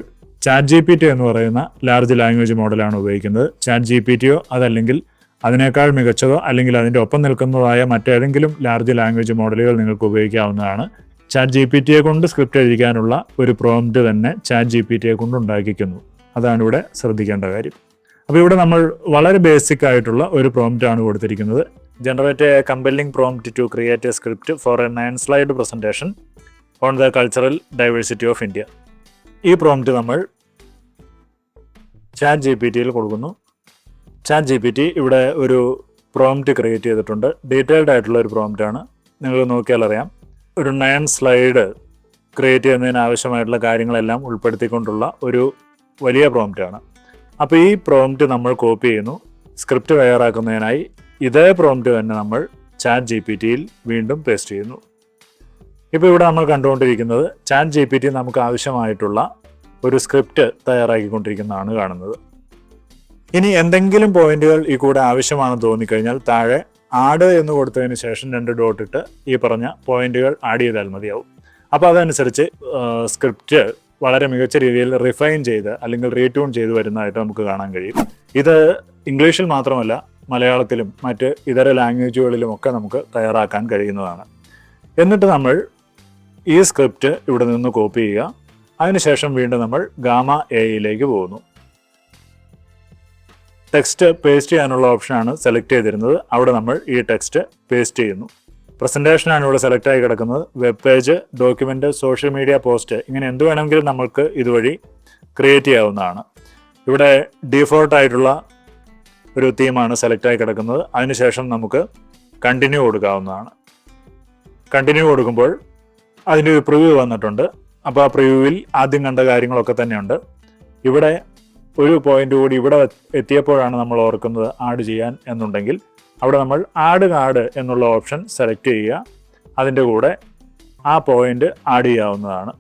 ചാറ്റ് ജി പി ടി എന്ന് പറയുന്ന ലാർജ് ലാംഗ്വേജ് മോഡലാണ് ഉപയോഗിക്കുന്നത്. ചാറ്റ് ജി പി ടിയോ അതല്ലെങ്കിൽ അതിനേക്കാൾ മികച്ചതോ അല്ലെങ്കിൽ അതിന്റെ ഒപ്പം നിൽക്കുന്നതായ മറ്റേതെങ്കിലും ലാർജ് ലാംഗ്വേജ് മോഡലുകൾ നിങ്ങൾക്ക് ഉപയോഗിക്കാവുന്നതാണ്. ചാറ്റ് ജി പി ടിയെ കൊണ്ട് സ്ക്രിപ്റ്റ് എഴുതിക്കാനുള്ള ഒരു പ്രോംപ്റ്റ് തന്നെ ചാറ്റ് ജി പി ടിയെ കൊണ്ട് ഉണ്ടാക്കിക്കുന്നു അതാണ് ഇവിടെ ശ്രദ്ധിക്കേണ്ട കാര്യം. അപ്പോൾ ഇവിടെ നമ്മൾ വളരെ ബേസിക് ആയിട്ടുള്ള ഒരു പ്രോംപ്റ്റ് ആണ് കൊടുത്തിരിക്കുന്നത്. Generate a compelling prompt to create a script for a nine slide presentation on the cultural diversity of India ഈ പ്രോംപ്റ്റ് നമ്മൾ ചാറ്റ് ജി പി ടിയിൽ കൊടുക്കുന്നു. ചാറ്റ് ജി പി ടി ഇവിടെ ഒരു പ്രോംപ്റ്റ് ക്രിയേറ്റ് ചെയ്തിട്ടുണ്ട്. ഡീറ്റെയിൽഡ് ആയിട്ടുള്ള ഒരു പ്രോംപ്റ്റ് ആണ്. നിങ്ങൾ നോക്കിയാൽ അറിയാം. ഒരു നയൻ സ്ലൈഡ് ക്രിയേറ്റ് ചെയ്യുന്നതിന് ആവശ്യമായിട്ടുള്ള കാര്യങ്ങളെല്ലാം ഉൾപ്പെടുത്തിക്കൊണ്ടുള്ള ഒരു വലിയ പ്രോംപ്റ്റ് ആണ്. അപ്പോൾ ഈ പ്രോംപ്റ്റ് നമ്മൾ കോപ്പി ചെയ്യുന്നു. സ്ക്രിപ്റ്റ് തയ്യാറാക്കുന്നതിനായി ഇതേ പ്രോംപ്റ്റ് തന്നെ നമ്മൾ ചാറ്റ് ജി പി ടിയിൽ വീണ്ടും പേസ്റ്റ് ചെയ്യുന്നു. ഇപ്പോൾ ഇവിടെ നമ്മൾ കണ്ടുകൊണ്ടിരിക്കുന്നത് ചാറ്റ് ജി പി ടി നമുക്ക് ആവശ്യമായിട്ടുള്ള ഒരു സ്ക്രിപ്റ്റ് തയ്യാറാക്കിക്കൊണ്ടിരിക്കുന്നതാണ് കാണുന്നത്. ഇനി എന്തെങ്കിലും പോയിന്റുകൾ ഈ കൂടെ ആവശ്യമാണെന്ന് തോന്നിക്കഴിഞ്ഞാൽ താഴെ ആഡ് എന്ന് കൊടുത്തതിന് ശേഷം രണ്ട് ഡോട്ട് ഇട്ട് ഈ പറഞ്ഞ പോയിന്റുകൾ ആഡ് ചെയ്താൽ മതിയാവും. അപ്പോൾ അതനുസരിച്ച് സ്ക്രിപ്റ്റ് വളരെ മികച്ച രീതിയിൽ റിഫൈൻ ചെയ്ത് അല്ലെങ്കിൽ റീട്യൂൺ ചെയ്ത് വരുന്നതായിട്ട് നമുക്ക് കാണാൻ കഴിയും. ഇത് ഇംഗ്ലീഷിൽ മാത്രമല്ല മലയാളത്തിലും മറ്റ് ഇതര ലാംഗ്വേജുകളിലും ഒക്കെ നമുക്ക് തയ്യാറാക്കാൻ കഴിയുന്നതാണ്. എന്നിട്ട് നമ്മൾ ഈ സ്ക്രിപ്റ്റ് ഇവിടെ നിന്ന് കോപ്പി ചെയ്യുക. അതിനുശേഷം വീണ്ടും നമ്മൾ ഗാമ എയിലേക്ക് പോകുന്നു. ടെക്സ്റ്റ് പേസ്റ്റ് ചെയ്യാനുള്ള ഓപ്ഷനാണ് സെലക്ട് ചെയ്തിരുന്നത്. അവിടെ നമ്മൾ ഈ ടെക്സ്റ്റ് പേസ്റ്റ് ചെയ്യുന്നു. പ്രസന്റേഷനാണ് ഇവിടെ സെലക്ട് ആയി കിടക്കുന്നത്. Web page document social media post ഇങ്ങനെ എന്ത് വേണമെങ്കിലും നമുക്ക് ഇതുവഴി ക്രിയേറ്റ് ചെയ്യാവുന്നതാണ്. ഇവിടെ ഡീഫോൾട്ടായിട്ടുള്ള ഒരു തീമാണ് സെലക്ട് ആയി കിടക്കുന്നത്. അതിനുശേഷം നമുക്ക് കണ്ടിന്യൂ കൊടുക്കാവുന്നതാണ്. കണ്ടിന്യൂ കൊടുക്കുമ്പോൾ അതിന്റെ ഒരു പ്രിവ്യൂ വന്നിട്ടുണ്ട്. അപ്പോൾ ആ പ്രിവ്യൂവിൽ ആദ്യം കണ്ട കാര്യങ്ങളൊക്കെ തന്നെയുണ്ട്. ഇവിടെ ഒരു പോയിന്റ് കൂടി ഇവിടെ എത്തിയപ്പോഴാണ് നമ്മൾ ഓർക്കുന്നത് ആഡ് ചെയ്യാൻ എന്നുണ്ടെങ്കിൽ. അവിടെ നമ്മൾ ആഡ് കാർഡ് എന്നുള്ള ഓപ്ഷൻ സെലക്ട് ചെയ്യുക. അതിന്റെ കൂടെ ആ പോയിന്റ് ആഡ് ചെയ്യാവുന്നതാണ്.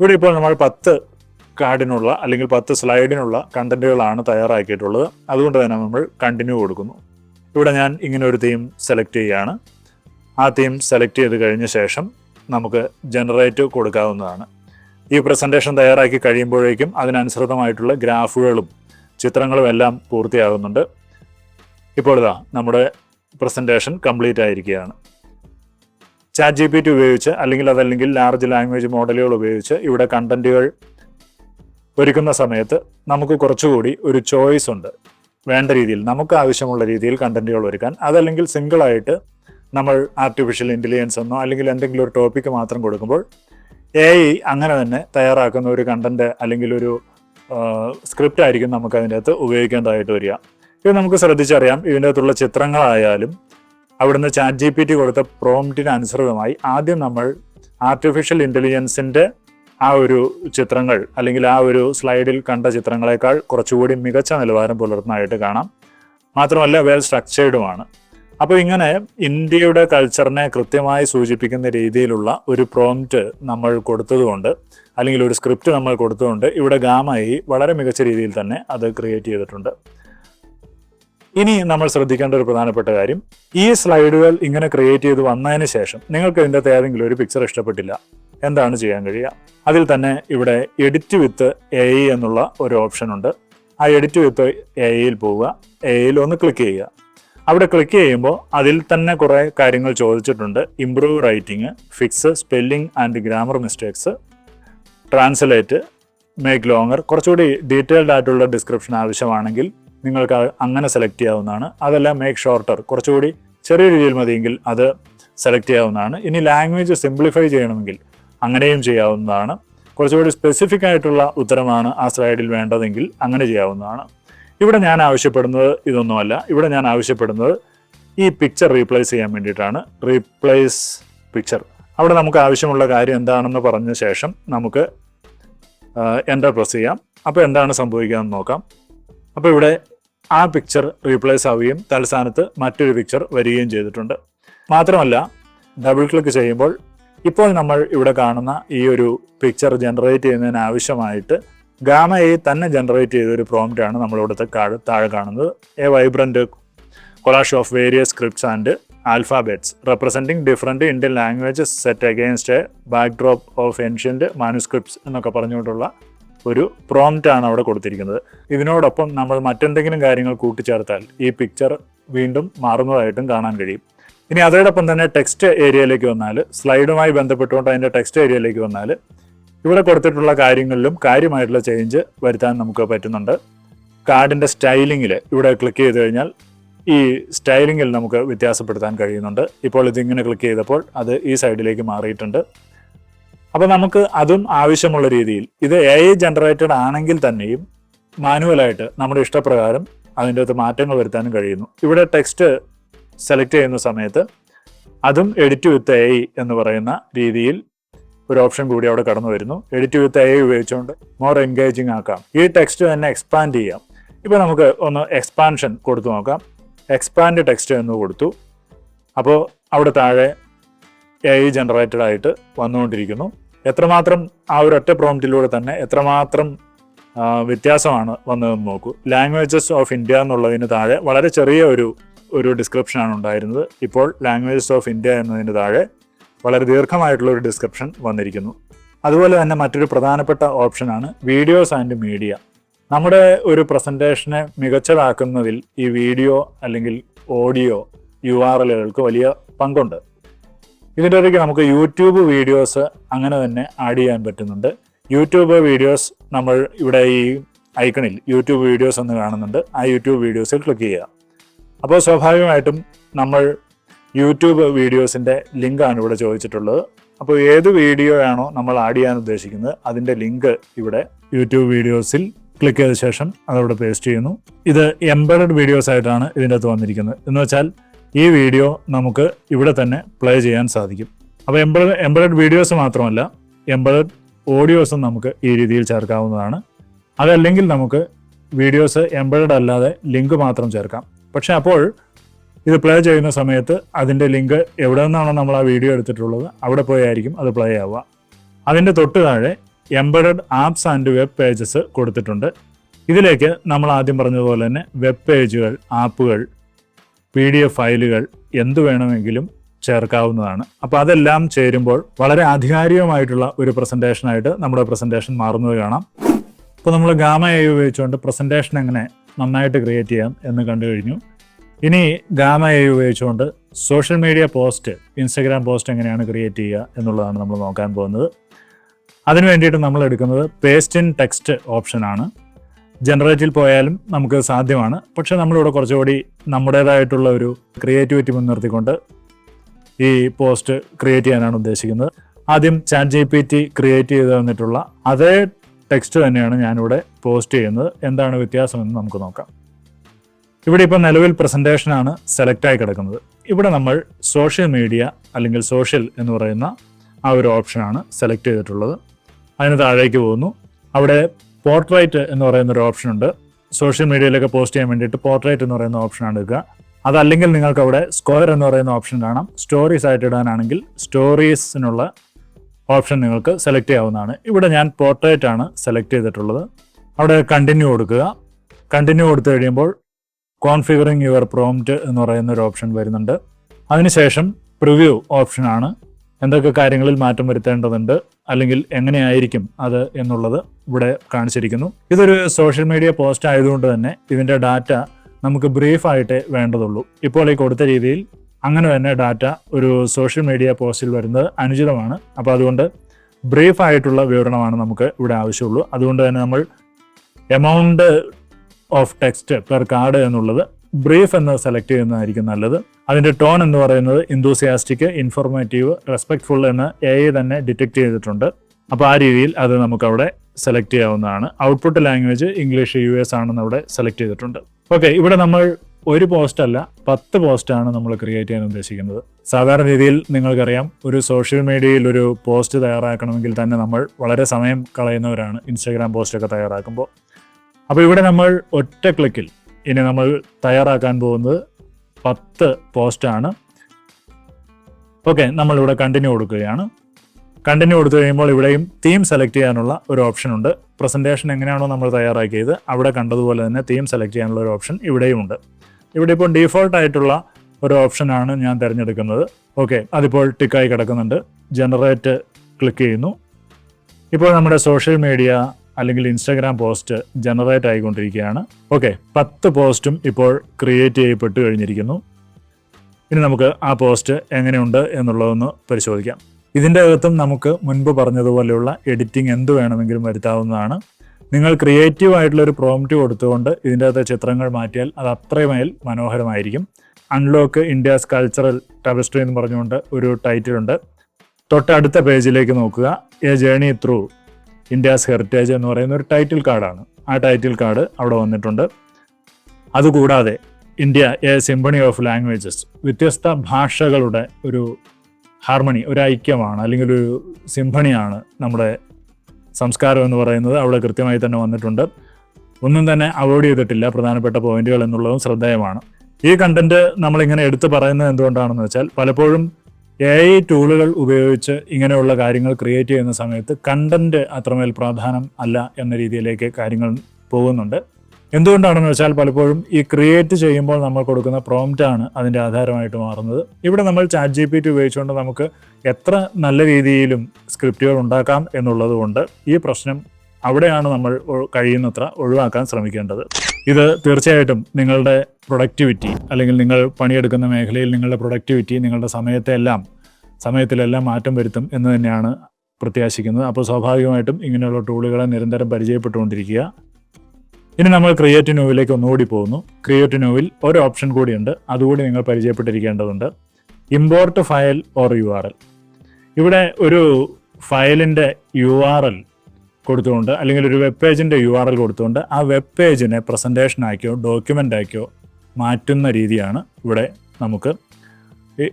ഇവിടെ ഇപ്പോൾ നമ്മൾ പത്ത് കാർഡിനുള്ള അല്ലെങ്കിൽ പത്ത് സ്ലൈഡിനുള്ള കണ്ടന്റുകളാണ് തയ്യാറാക്കിയിട്ടുള്ളത്. അതുകൊണ്ട് തന്നെ നമ്മൾ കണ്ടിന്യൂ കൊടുക്കുന്നു. ഇവിടെ ഞാൻ ഇങ്ങനെ ഒരു തീം സെലക്ട് ചെയ്യുകയാണ്. ആ തീം സെലക്ട് ചെയ്ത് കഴിഞ്ഞ ശേഷം നമുക്ക് ജനറേറ്റ് കൊടുക്കാവുന്നതാണ്. ഈ പ്രസന്റേഷൻ തയ്യാറാക്കി കഴിയുമ്പോഴേക്കും അതിനനുസൃതമായിട്ടുള്ള ഗ്രാഫുകളും ചിത്രങ്ങളും എല്ലാം പൂർത്തിയാകുന്നുണ്ട്. ഇപ്പോൾ ഇതാ നമ്മുടെ പ്രസന്റേഷൻ കംപ്ലീറ്റ് ആയിരിക്കുകയാണ്. ചാറ്റ് ജി പി ടി ഉപയോഗിച്ച് അല്ലെങ്കിൽ അതല്ലെങ്കിൽ ലാർജ് ലാംഗ്വേജ് മോഡലുകൾ ഉപയോഗിച്ച് ഇവിടെ കണ്ടന്റുകൾ ഒരുക്കുന്ന സമയത്ത് നമുക്ക് കുറച്ചുകൂടി ഒരു ചോയ്സ് ഉണ്ട്. വേണ്ട രീതിയിൽ നമുക്ക് ആവശ്യമുള്ള രീതിയിൽ കണ്ടന്റുകൾ ഒരുക്കാൻ. അതല്ലെങ്കിൽ സിംഗിളായിട്ട് നമ്മൾ ആർട്ടിഫിഷ്യൽ ഇന്റലിജൻസ് എന്നോ അല്ലെങ്കിൽ എന്തെങ്കിലും ഒരു ടോപ്പിക്ക് മാത്രം കൊടുക്കുമ്പോൾ എ ഐ അങ്ങനെ തന്നെ തയ്യാറാക്കുന്ന ഒരു കണ്ടന്റ് അല്ലെങ്കിൽ ഒരു സ്ക്രിപ്റ്റ് ആയിരിക്കും നമുക്ക് അതിന്റെ അകത്ത് ഉപയോഗിക്കേണ്ടതായിട്ട് വരിക. ഇത് നമുക്ക് ശ്രദ്ധിച്ചറിയാം. ഇതിന്റെ അകത്തുള്ള ചിത്രങ്ങളായാലും അവിടുന്ന് ചാറ്റ് ജി പി ടി കൊടുത്ത പ്രോംപ്റ്റിന് അനുസൃതമായി ആദ്യം നമ്മൾ ആർട്ടിഫിഷ്യൽ ഇന്റലിജൻസിന്റെ ആ ഒരു ചിത്രങ്ങൾ അല്ലെങ്കിൽ ആ ഒരു സ്ലൈഡിൽ കണ്ട ചിത്രങ്ങളെക്കാൾ കുറച്ചുകൂടി മികച്ച നിലവാരം പുലർത്തുന്നതായിട്ട് കാണാം. മാത്രമല്ല വെൽ സ്ട്രക്ചേർഡുമാണ് അപ്പോൾ ഇങ്ങനെ ഇന്ത്യയുടെ കൾച്ചറിനെ കൃത്യമായി സൂചിപ്പിക്കുന്ന രീതിയിലുള്ള ഒരു പ്രോംപ്റ്റ് നമ്മൾ കൊടുത്തതുകൊണ്ട് അല്ലെങ്കിൽ ഒരു സ്ക്രിപ്റ്റ് നമ്മൾ കൊടുത്തതുകൊണ്ട് ഇവിടെ ഗാമായി വളരെ മികച്ച രീതിയിൽ തന്നെ അത് ക്രിയേറ്റ് ചെയ്തിട്ടുണ്ട്. ഇനി നമ്മൾ ശ്രദ്ധിക്കേണ്ട ഒരു പ്രധാനപ്പെട്ട കാര്യം ഈ സ്ലൈഡുകൾ ഇങ്ങനെ ക്രിയേറ്റ് ചെയ്ത് വന്നതിന് ശേഷം നിങ്ങൾക്ക് ഇതിന്റെ ഏതെങ്കിലും ഒരു പിക്ചർ ഇഷ്ടപ്പെട്ടില്ല എന്താണ് ചെയ്യാൻ കഴിയുക? അതിൽ തന്നെ ഇവിടെ എഡിറ്റ് വിത്ത് എ എന്നുള്ള ഒരു ഓപ്ഷൻ ഉണ്ട്. ആ എഡിറ്റ് വിത്ത് എ പോവുക. എ ഒന്ന് ക്ലിക്ക് ചെയ്യുക. അവിടെ ക്ലിക്ക് ചെയ്യുമ്പോൾ അതിൽ തന്നെ കുറേ കാര്യങ്ങൾ ചോദിച്ചിട്ടുണ്ട്. Improve writing fix spelling and grammar mistakes translate make longer കുറച്ചുകൂടി ഡീറ്റെയിൽഡ് ആയിട്ടുള്ള ഡിസ്ക്രിപ്ഷൻ ആവശ്യമാണെങ്കിൽ നിങ്ങൾക്ക് അങ്ങനെ സെലക്ട് ചെയ്യാവുന്നതാണ്. അതല്ല മേക്ക് ഷോർട്ടർ കുറച്ചുകൂടി ചെറിയ രീതിയിൽ മതിയെങ്കിൽ അത് സെലക്ട് ചെയ്യാവുന്നതാണ്. ഇനി ലാംഗ്വേജ് സിംപ്ലിഫൈ ചെയ്യണമെങ്കിൽ അങ്ങനെയും ചെയ്യാവുന്നതാണ്. കുറച്ചുകൂടി സ്പെസിഫിക് ആയിട്ടുള്ള ഉത്തരമാണ് ആ സ്ലൈഡിൽ വേണ്ടതെങ്കിൽ അങ്ങനെ ചെയ്യാവുന്നതാണ്. ഇവിടെ ഞാൻ ആവശ്യപ്പെടുന്നത് ഇതൊന്നുമല്ല. ഇവിടെ ഞാൻ ആവശ്യപ്പെടുന്നത് ഈ പിക്ചർ റീപ്ലേസ് ചെയ്യാൻ വേണ്ടിയിട്ടാണ്. റീപ്ലേസ് പിക്ചർ അവിടെ നമുക്ക് ആവശ്യമുള്ള കാര്യം എന്താണെന്ന് പറഞ്ഞ ശേഷം നമുക്ക് എന്റർ പ്രസ് ചെയ്യാം. അപ്പോൾ എന്താണ് സംഭവിക്കുക എന്ന് നോക്കാം. അപ്പോൾ ഇവിടെ ആ പിക്ചർ റീപ്ലേസ് ആവുകയും തലസ്ഥാനത്ത് മറ്റൊരു പിക്ചർ വരികയും ചെയ്തിട്ടുണ്ട്. മാത്രമല്ല ഡബിൾ ക്ലിക്ക് ചെയ്യുമ്പോൾ ഇപ്പോൾ നമ്മൾ ഇവിടെ കാണുന്ന ഈ ഒരു പിക്ചർ ജനറേറ്റ് ചെയ്യുന്നതിന് ആവശ്യമായിട്ട് ഗാമ എ തന്നെ ജനറേറ്റ് ചെയ്ത ഒരു ആണ് നമ്മൾ ഇവിടുത്തെ താഴെ കാണുന്നത്. A vibrant collage of various scripts and alphabets representing different Indian languages set against a backdrop of ancient manuscripts എന്നൊക്കെ പറഞ്ഞുകൊണ്ടുള്ള ഒരു പ്രോംപ്റ്റ് ആണ് അവിടെ കൊടുത്തിരിക്കുന്നത്. ഇതിനോടൊപ്പം നമ്മൾ മറ്റെന്തെങ്കിലും കാര്യങ്ങൾ കൂട്ടിച്ചേർത്താൽ ഈ പിക്ചർ വീണ്ടും മാറുന്നതായിട്ടും കാണാൻ കഴിയും. ഇനി അതോടൊപ്പം തന്നെ ടെക്സ്റ്റ് ഏരിയയിലേക്ക് വന്നാൽ സ്ലൈഡുമായി ബന്ധപ്പെട്ടുകൊണ്ട് അതിന്റെ ടെക്സ്റ്റ് ഏരിയയിലേക്ക് വന്നാൽ ഇവിടെ കൊടുത്തിട്ടുള്ള കാര്യങ്ങളിലും കാര്യമായിട്ടുള്ള ചേഞ്ച് വരുത്താൻ നമുക്ക് പറ്റുന്നുണ്ട്. കാർഡിന്റെ സ്റ്റൈലിങ്ങിൽ ഇവിടെ ക്ലിക്ക് ചെയ്ത് കഴിഞ്ഞാൽ ഈ സ്റ്റൈലിങ്ങിൽ നമുക്ക് വ്യത്യാസപ്പെടുത്താൻ കഴിയുന്നുണ്ട്. ഇപ്പോൾ ഇതിങ്ങനെ ക്ലിക്ക് ചെയ്തപ്പോൾ അത് ഈ സൈഡിലേക്ക് മാറിയിട്ടുണ്ട്. അപ്പോൾ നമുക്ക് അതും ആവശ്യമുള്ള രീതിയിൽ ഇത് എ ഐ ജനറേറ്റഡ് ആണെങ്കിൽ തന്നെയും മാനുവലായിട്ട് നമ്മുടെ ഇഷ്ടപ്രകാരം അതിന്റെ അകത്ത് മാറ്റങ്ങൾ വരുത്താനും കഴിയുന്നു. ഇവിടെ ടെക്സ്റ്റ് സെലക്ട് ചെയ്യുന്ന സമയത്ത് അതും എഡിറ്റ് വിത്ത് എ എന്ന് പറയുന്ന രീതിയിൽ ഒരു ഓപ്ഷൻ കൂടി അവിടെ കടന്നു വരുന്നു. എഡിറ്റ് വിത്ത് എ ഉപയോഗിച്ചുകൊണ്ട് മോർ എൻഗേജിങ് ആക്കാം. ഈ ടെക്സ്റ്റ് തന്നെ എക്സ്പാൻഡ് ചെയ്യാം. ഇപ്പോൾ നമുക്ക് ഒന്ന് എക്സ്പാൻഷൻ കൊടുത്തു നോക്കാം. എക്സ്പാൻഡ് ടെക്സ്റ്റ് എന്ന് കൊടുത്തു. അപ്പോൾ അവിടെ താഴെ എ ഐ ജനറേറ്റഡ് ആയിട്ട് വന്നുകൊണ്ടിരിക്കുന്നു. എത്രമാത്രം ആ ഒരു ഒറ്റ പ്രോംപ്റ്റിലൂടെ തന്നെ എത്രമാത്രം വ്യത്യാസമാണ് വന്നതെന്ന് നോക്കൂ. ലാംഗ്വേജസ് ഓഫ് ഇന്ത്യ എന്നുള്ളതിന് താഴെ വളരെ ചെറിയ ഒരു ഒരു ഡിസ്ക്രിപ്ഷനാണ് ഉണ്ടായിരുന്നത്. ഇപ്പോൾ ലാംഗ്വേജസ് ഓഫ് ഇന്ത്യ എന്നതിന് താഴെ വളരെ ദീർഘമായിട്ടുള്ള ഒരു ഡിസ്ക്രിപ്ഷൻ വന്നിരിക്കുന്നു. അതുപോലെ തന്നെ മറ്റൊരു പ്രധാനപ്പെട്ട ഓപ്ഷനാണ് വീഡിയോസ് ആൻഡ് മീഡിയ നമ്മുടെ ഒരു പ്രസന്റേഷനെ മികച്ചതാക്കുന്നതിൽ ഈ വീഡിയോ അല്ലെങ്കിൽ ഓഡിയോ യു ആർ എല്ലുകൾക്ക് വലിയ പങ്കുണ്ട്. ഇതിന്റെ ഇടയ്ക്ക് നമുക്ക് യൂട്യൂബ് വീഡിയോസ് അങ്ങനെ തന്നെ ആഡ് ചെയ്യാൻ പറ്റുന്നുണ്ട്. യൂട്യൂബ് വീഡിയോസ് നമ്മൾ ഇവിടെ ഈ ഐക്കണിൽ യൂട്യൂബ് വീഡിയോസ് എന്ന് കാണുന്നുണ്ട്. ആ യൂട്യൂബ് വീഡിയോസിൽ ക്ലിക്ക് ചെയ്യുക. അപ്പോൾ സ്വാഭാവികമായിട്ടും നമ്മൾ യൂട്യൂബ് വീഡിയോസിന്റെ ലിങ്കാണ് ഇവിടെ ചോദിച്ചിട്ടുള്ളത്. അപ്പോൾ ഏത് വീഡിയോ ആണോ നമ്മൾ ആഡ് ചെയ്യാൻ ഉദ്ദേശിക്കുന്നത് അതിന്റെ ലിങ്ക് ഇവിടെ യൂട്യൂബ് വീഡിയോസിൽ ക്ലിക്ക് ചെയ്ത ശേഷം അതവിടെ പേസ്റ്റ് ചെയ്യുന്നു. ഇത് എംബഡഡ് വീഡിയോസ് ആയിട്ടാണ് ഇതിന്റെ അകത്ത് വന്നിരിക്കുന്നത്. എന്ന് വെച്ചാൽ ഈ വീഡിയോ നമുക്ക് ഇവിടെ തന്നെ പ്ലേ ചെയ്യാൻ സാധിക്കും. അപ്പോൾ എംബഡ് എംബഡഡ് വീഡിയോസ് മാത്രമല്ല എംബഡഡ് ഓഡിയോസും നമുക്ക് ഈ രീതിയിൽ ചേർക്കാവുന്നതാണ്. അതല്ലെങ്കിൽ നമുക്ക് വീഡിയോസ് എംബഡഡ് അല്ലാതെ ലിങ്ക് മാത്രം ചേർക്കാം. പക്ഷേ അപ്പോൾ ഇത് പ്ലേ ചെയ്യുന്ന സമയത്ത് അതിന്റെ ലിങ്ക് എവിടെ നിന്നാണോ നമ്മൾ ആ വീഡിയോ എടുത്തിട്ടുള്ളത് അവിടെ പോയായിരിക്കും അത് പ്ലേ ആവുക. അതിന്റെ തൊട്ട് താഴെ embedded apps and web pages കൊടുത്തിട്ടുണ്ട്. ഇതിലേക്ക് നമ്മൾ ആദ്യം പറഞ്ഞതുപോലെ തന്നെ വെബ് പേജുകൾ ആപ്പുകൾ പി ഡി എഫ് ഫയലുകൾ എന്തു വേണമെങ്കിലും ചേർക്കാവുന്നതാണ്. അപ്പോൾ അതെല്ലാം ചേരുമ്പോൾ വളരെ ആധികാരികമായിട്ടുള്ള ഒരു പ്രസന്റേഷനായിട്ട് നമ്മുടെ പ്രസന്റേഷൻ മാറുന്നത് കാണാം. അപ്പോൾ നമ്മൾ ഗാമ എ ഉപയോഗിച്ചുകൊണ്ട് പ്രസന്റേഷൻ എങ്ങനെ നന്നായിട്ട് ക്രിയേറ്റ് ചെയ്യാം എന്ന് കണ്ടു കഴിഞ്ഞു. ഇനി ഗാമ എ ഉപയോഗിച്ചുകൊണ്ട് social media post Instagram post എങ്ങനെയാണ് ക്രിയേറ്റ് ചെയ്യുക എന്നുള്ളതാണ് നമ്മൾ നോക്കാൻ പോകുന്നത്. അതിന് വേണ്ടിയിട്ട് നമ്മൾ എടുക്കുന്നത് പേസ്റ്റ് ഇൻ ടെക്സ്റ്റ് ഓപ്ഷനാണ് ജനറേറ്റിൽ പോയാലും നമുക്ക് സാധ്യമാണ്. പക്ഷെ നമ്മളിവിടെ കുറച്ചുകൂടി നമ്മുടേതായിട്ടുള്ള ഒരു ക്രിയേറ്റിവിറ്റി മുൻനിർത്തിക്കൊണ്ട് ഈ പോസ്റ്റ് ക്രിയേറ്റ് ചെയ്യാനാണ് ഉദ്ദേശിക്കുന്നത്. ആദ്യം chat G P T create ചെയ്ത് തന്നിട്ടുള്ള അതേ ടെക്സ്റ്റ് തന്നെയാണ് ഞാനിവിടെ പോസ്റ്റ് ചെയ്യുന്നത്. എന്താണ് വ്യത്യാസമെന്ന് നമുക്ക് നോക്കാം. ഇവിടെ ഇപ്പോൾ നിലവിൽ പ്രസന്റേഷനാണ് സെലക്ട് ആയി കിടക്കുന്നത്. ഇവിടെ നമ്മൾ സോഷ്യൽ മീഡിയ അല്ലെങ്കിൽ സോഷ്യൽ എന്ന് പറയുന്ന ആ ഒരു ഓപ്ഷനാണ് സെലക്ട് ചെയ്തിട്ടുള്ളത്. അതിന് താഴേക്ക് പോകുന്നു. അവിടെ പോർട്രേറ്റ് എന്ന് പറയുന്ന ഒരു ഓപ്ഷൻ ഉണ്ട്. സോഷ്യൽ മീഡിയയിലൊക്കെ പോസ്റ്റ് ചെയ്യാൻ വേണ്ടിയിട്ട് പോർട്രേറ്റ് എന്ന് പറയുന്ന ഓപ്ഷനാണ് എടുക്കുക അതല്ലെങ്കിൽ നിങ്ങൾക്ക് അവിടെ സ്ക്വയർ എന്ന് പറയുന്ന ഓപ്ഷൻ കാണാം. സ്റ്റോറീസ് ആയിട്ട് ഇടാനാണെങ്കിൽ സ്റ്റോറീസിനുള്ള ഓപ്ഷൻ നിങ്ങൾക്ക് സെലക്ട് ചെയ്യാവുന്നതാണ്. ഇവിടെ ഞാൻ പോർട്രേറ്റ് ആണ് സെലക്ട് ചെയ്തിട്ടുള്ളത്. അവിടെ കണ്ടിന്യൂ കൊടുക്കുക. കണ്ടിന്യൂ കൊടുത്തു കഴിയുമ്പോൾ കോൺഫിഗറിങ് യുവർ പ്രോംറ്റ് എന്ന് പറയുന്ന ഒരു ഓപ്ഷൻ വരുന്നുണ്ട്. അതിനുശേഷം പ്രിവ്യൂ ഓപ്ഷനാണ് എന്തൊക്കെ കാര്യങ്ങളിൽ മാറ്റം വരുത്തേണ്ടതുണ്ട് അല്ലെങ്കിൽ എങ്ങനെയായിരിക്കും അത് എന്നുള്ളത് ഇവിടെ കാണിച്ചിരിക്കുന്നു. ഇതൊരു സോഷ്യൽ മീഡിയ പോസ്റ്റ് ആയതുകൊണ്ട് തന്നെ ഇതിന്റെ ഡാറ്റ നമുക്ക് ബ്രീഫായിട്ടേ വേണ്ടതുള്ളൂ. ഇപ്പോൾ ഈ കൊടുത്ത രീതിയിൽ അങ്ങനെ തന്നെ ഡാറ്റ ഒരു സോഷ്യൽ മീഡിയ പോസ്റ്റിൽ വരുന്നത് അനുചിതമാണ്. അപ്പോൾ അതുകൊണ്ട് ബ്രീഫ് ആയിട്ടുള്ള വിവരണമാണ് നമുക്ക് ഇവിടെ ആവശ്യമുള്ളൂ. അതുകൊണ്ട് തന്നെ നമ്മൾ amount of text per card എന്നുള്ളത് ബ്രീഫ് എന്ന് സെലക്ട് ചെയ്യുന്നതായിരിക്കും നല്ലത്. അതിന്റെ ടോൺ എന്ന് പറയുന്നത് ഇന്തൂസിയാസ്റ്റിക് ഇൻഫോർമേറ്റീവ് റെസ്പെക്ട്ഫുൾ എന്ന് എ ഐ തന്നെ ഡിറ്റക്ട് ചെയ്തിട്ടുണ്ട്. അപ്പോൾ ആ രീതിയിൽ അത് നമുക്കവിടെ സെലക്ട് ചെയ്യാവുന്നതാണ്. Output language English U S ആണെന്ന് അവിടെ സെലക്ട് ചെയ്തിട്ടുണ്ട്. ഓക്കെ ഇവിടെ നമ്മൾ ഒരു പോസ്റ്റ് അല്ല പത്ത് പോസ്റ്റാണ് നമ്മൾ ക്രിയേറ്റ് ചെയ്യാൻ ഉദ്ദേശിക്കുന്നത്. സാധാരണ രീതിയിൽ നിങ്ങൾക്കറിയാം ഒരു സോഷ്യൽ മീഡിയയിൽ ഒരു പോസ്റ്റ് തയ്യാറാക്കണമെങ്കിൽ തന്നെ നമ്മൾ വളരെ സമയം കളയുന്നവരാണ് ഇൻസ്റ്റാഗ്രാം പോസ്റ്റൊക്കെ തയ്യാറാക്കുമ്പോൾ. അപ്പോൾ ഇവിടെ നമ്മൾ ഒറ്റ ക്ലിക്കിൽ ഇനി നമ്മൾ തയ്യാറാക്കാൻ പോകുന്നത് പത്ത് പോസ്റ്റാണ് ഓക്കെ നമ്മളിവിടെ കണ്ടിന്യൂ കൊടുക്കുകയാണ്. കണ്ടിന്യൂ കൊടുത്തു കഴിയുമ്പോൾ ഇവിടെയും തീം സെലക്ട് ചെയ്യാനുള്ള ഒരു ഓപ്ഷൻ ഉണ്ട്. പ്രസന്റേഷൻ എങ്ങനെയാണോ നമ്മൾ തയ്യാറാക്കിയത് അവിടെ കണ്ടതുപോലെ തന്നെ തീം സെലക്ട് ചെയ്യാനുള്ള ഒരു ഓപ്ഷൻ ഇവിടെയും ഉണ്ട്. ഇവിടെ ഇപ്പോൾ ഡീഫോൾട്ട് ആയിട്ടുള്ള ഒരു ഓപ്ഷനാണ് ഞാൻ തിരഞ്ഞെടുക്കുന്നത്. ഓക്കെ അതിപ്പോൾ ടിക്കായി കിടക്കുന്നുണ്ട്. ജനറേറ്റ് ക്ലിക്ക് ചെയ്യുന്നു. ഇപ്പോൾ നമ്മുടെ സോഷ്യൽ മീഡിയ അല്ലെങ്കിൽ ഇൻസ്റ്റാഗ്രാം പോസ്റ്റ് ജനറേറ്റ് ആയിക്കൊണ്ടിരിക്കുകയാണ്. ഓക്കെ പത്ത് പോസ്റ്റും ഇപ്പോൾ ക്രിയേറ്റ് ചെയ്യപ്പെട്ട് കഴിഞ്ഞിരിക്കുന്നു. ഇനി നമുക്ക് ആ പോസ്റ്റ് എങ്ങനെയുണ്ട് എന്നുള്ളതൊന്ന് പരിശോധിക്കാം. ഇതിന്റെ അകത്തും നമുക്ക് മുൻപ് പറഞ്ഞതുപോലെയുള്ള എഡിറ്റിംഗ് എന്ത് വേണമെങ്കിലും വരുത്താവുന്നതാണ്. നിങ്ങൾ ക്രിയേറ്റീവ് ആയിട്ടുള്ള ഒരു പ്രോംപ്റ്റ് കൊടുത്തുകൊണ്ട് ഇതിന്റെ അകത്തെ ചിത്രങ്ങൾ മാറ്റിയാൽ അത് അത്രമേൽ മനോഹരമായിരിക്കും. അൺലോക്ക് ഇന്ത്യാസ് കൾച്ചറൽ ടബസ്ട്രി എന്ന് പറഞ്ഞുകൊണ്ട് ഒരു ടൈറ്റിലുണ്ട് തൊട്ടടുത്ത പേജിലേക്ക് നോക്കുക. A journey through India's heritage എന്ന് പറയുന്ന ഒരു ടൈറ്റിൽ കാർഡാണ് ആ ടൈറ്റിൽ കാർഡ് അവിടെ വന്നിട്ടുണ്ട്. അതുകൂടാതെ India a symphony of languages വ്യത്യസ്ത ഭാഷകളുടെ ഒരു ഹാർമണി ഒരു ഐക്യമാണ് അല്ലെങ്കിൽ ഒരു സിംഫണിയാണ് നമ്മുടെ സംസ്കാരം എന്ന് പറയുന്നത് അവിടെ കൃത്യമായി തന്നെ വന്നിട്ടുണ്ട്. ഒന്നും തന്നെ അവോയ്ഡ് ചെയ്തിട്ടില്ല പ്രധാനപ്പെട്ട പോയിന്റുകൾ എന്നുള്ളതും ശ്രദ്ധേയമാണ്. ഈ കണ്ടന്റ് നമ്മളിങ്ങനെ എടുത്തു പറയുന്നത് എന്തുകൊണ്ടാണെന്ന് വെച്ചാൽ പലപ്പോഴും എ ഐ ടൂളുകൾ ഉപയോഗിച്ച് ഇങ്ങനെയുള്ള കാര്യങ്ങൾ ക്രിയേറ്റ് ചെയ്യുന്ന സമയത്ത് കണ്ടന്റ് അത്രമേൽ പ്രാധാന്യം അല്ല എന്ന രീതിയിലേക്ക് കാര്യങ്ങൾ പോകുന്നുണ്ട്. എന്തുകൊണ്ടാണെന്ന് വെച്ചാൽ പലപ്പോഴും ഈ ക്രിയേറ്റ് ചെയ്യുമ്പോൾ നമ്മൾ കൊടുക്കുന്ന പ്രോംപ്റ്റ് ആണ് അതിന്റെ ആധാരമായിട്ട് മാറുന്നത്. ഇവിടെ നമ്മൾ ചാറ്റ് ജി പി ടി ഉപയോഗിച്ചുകൊണ്ട് നമുക്ക് എത്ര നല്ല രീതിയിലും സ്ക്രിപ്റ്റുകൾ ഉണ്ടാക്കാം എന്നുള്ളത് കൊണ്ട് ഈ പ്രശ്നം അവിടെയാണ് നമ്മൾ കഴിയുന്നത്ര ഒഴിവാക്കാൻ ശ്രമിക്കേണ്ടത്. ഇത് തീർച്ചയായിട്ടും നിങ്ങളുടെ പ്രൊഡക്ടിവിറ്റി അല്ലെങ്കിൽ നിങ്ങൾ പണിയെടുക്കുന്ന മേഖലയിൽ നിങ്ങളുടെ പ്രൊഡക്ടിവിറ്റി നിങ്ങളുടെ സമയത്തെ എല്ലാം സമയത്തിലെല്ലാം മാറ്റം വരുത്തും എന്ന് തന്നെയാണ് പ്രത്യാശിക്കുന്നത്. അപ്പോൾ സ്വാഭാവികമായിട്ടും ഇങ്ങനെയുള്ള ടൂളുകളെ നിരന്തരം പരിചയപ്പെട്ടുകൊണ്ടിരിക്കുക. ഇനി നമ്മൾ ക്രിയേറ്റ് നോവിലേക്ക് ഒന്നുകൂടി പോകുന്നു. ക്രിയേറ്റ് നോവിൽ ഒരു ഓപ്ഷൻ കൂടിയുണ്ട്. അതുകൂടി നിങ്ങൾ പരിചയപ്പെട്ടിരിക്കേണ്ടതുണ്ട്. Import file or U R L ഇവിടെ ഒരു ഫയലിന്റെ യു ആർ എൽ കൊടുത്തുകൊണ്ട് അല്ലെങ്കിൽ ഒരു വെബ് പേജിന്റെ യു ആർ എൽ കൊടുത്തുകൊണ്ട് ആ വെബ് പേജിനെ പ്രസന്റേഷനാക്കിയോ ഡോക്യുമെന്റ് ആക്കിയോ മാറ്റുന്ന രീതിയാണ് ഇവിടെ നമുക്ക്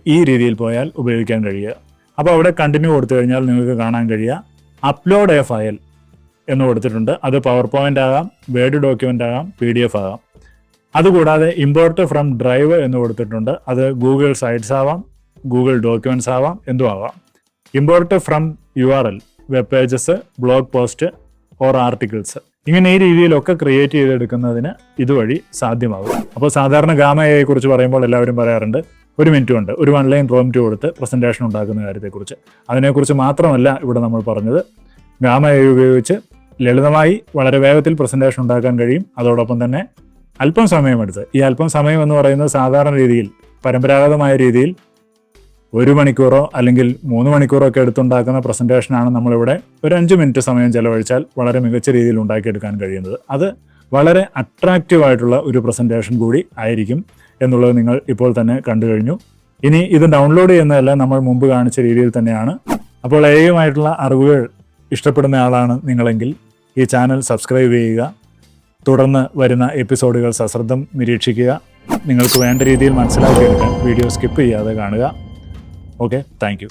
ഈ- രീതിയിൽ പോയാൽ ഉപയോഗിക്കാൻ കഴിയുക. അപ്പോൾ അവിടെ കണ്ടിന്യൂ കൊടുത്തു കഴിഞ്ഞാൽ നിങ്ങൾക്ക് കാണാൻ കഴിയുക. അപ്ലോഡ് എ ഫയൽ എന്ന് കൊടുത്തിട്ടുണ്ട്. അത് പവർ പോയിന്റ് ആകാം വേർഡ് ഡോക്യുമെന്റ് ആകാം പി ഡി എഫ് ആകാം. അതുകൂടാതെ ഇമ്പോർട്ട് ഫ്രം ഡ്രൈവ് എന്ന് കൊടുത്തിട്ടുണ്ട്. അത് ഗൂഗിൾ സൈറ്റ്സ് ആവാം ഗൂഗിൾ ഡോക്യുമെന്റ്സ് ആവാം എന്തും ആവാം. Import from U R L web pages blog post or articles ഇങ്ങനെ ഈ രീതിയിലൊക്കെ ക്രിയേറ്റ് ചെയ്തെടുക്കുന്നതിന് ഇതുവഴി സാധ്യമാകും. അപ്പോൾ സാധാരണ ഗാമയെ കുറിച്ച് പറയുമ്പോൾ എല്ലാവരും പറയാറുണ്ട് ഒരു മിനിറ്റ് കൊണ്ട് ഒരു വൺ ലൈൻ പ്രോംറ്റ് കൊടുത്ത് പ്രസന്റേഷൻ ഉണ്ടാക്കുന്ന കാര്യത്തെക്കുറിച്ച്. അതിനെക്കുറിച്ച് മാത്രമല്ല ഇവിടെ നമ്മൾ പറഞ്ഞത്. ഗാമയെ ഉപയോഗിച്ച് ലളിതമായി വളരെ വേഗത്തിൽ പ്രസന്റേഷൻ ഉണ്ടാക്കാൻ കഴിയും. അതോടൊപ്പം തന്നെ അല്പം സമയമെടുത്ത്. ഈ അല്പം സമയം എന്ന് പറയുന്നത് സാധാരണ രീതിയിൽ പരമ്പരാഗതമായ രീതിയിൽ ഒരു മണിക്കൂറോ അല്ലെങ്കിൽ മൂന്ന് മണിക്കൂറോ ഒക്കെ എടുത്തുണ്ടാക്കുന്ന പ്രസന്റേഷനാണ് നമ്മളിവിടെ ഒരു അഞ്ച് മിനിറ്റ് സമയം ചെലവഴിച്ചാൽ വളരെ മികച്ച രീതിയിൽ ഉണ്ടാക്കിയെടുക്കാൻ കഴിയുന്നത്. അത് വളരെ അട്രാക്റ്റീവ് ആയിട്ടുള്ള ഒരു പ്രസന്റേഷൻ കൂടി ആയിരിക്കും എന്നുള്ളത് നിങ്ങൾ ഇപ്പോൾ തന്നെ കണ്ടു കഴിഞ്ഞു. ഇനി ഇത് ഡൗൺലോഡ് ചെയ്യുന്നതല്ല നമ്മൾ മുമ്പ് കാണിച്ച രീതിയിൽ തന്നെയാണ്. അപ്പോൾ ഏകമായിട്ടുള്ള അറിവുകൾ ഇഷ്ടപ്പെടുന്ന ആളാണ് നിങ്ങളെങ്കിൽ ഈ ചാനൽ സബ്സ്ക്രൈബ് ചെയ്യുക. തുടർന്ന് വരുന്ന എപ്പിസോഡുകൾ സശ്രദ്ധം നിരീക്ഷിക്കുക. നിങ്ങൾക്ക് വേണ്ട രീതിയിൽ മനസ്സിലാക്കിയെടുക്കാൻ വീഡിയോ സ്കിപ്പ് ചെയ്യാതെ കാണുക. Okay thank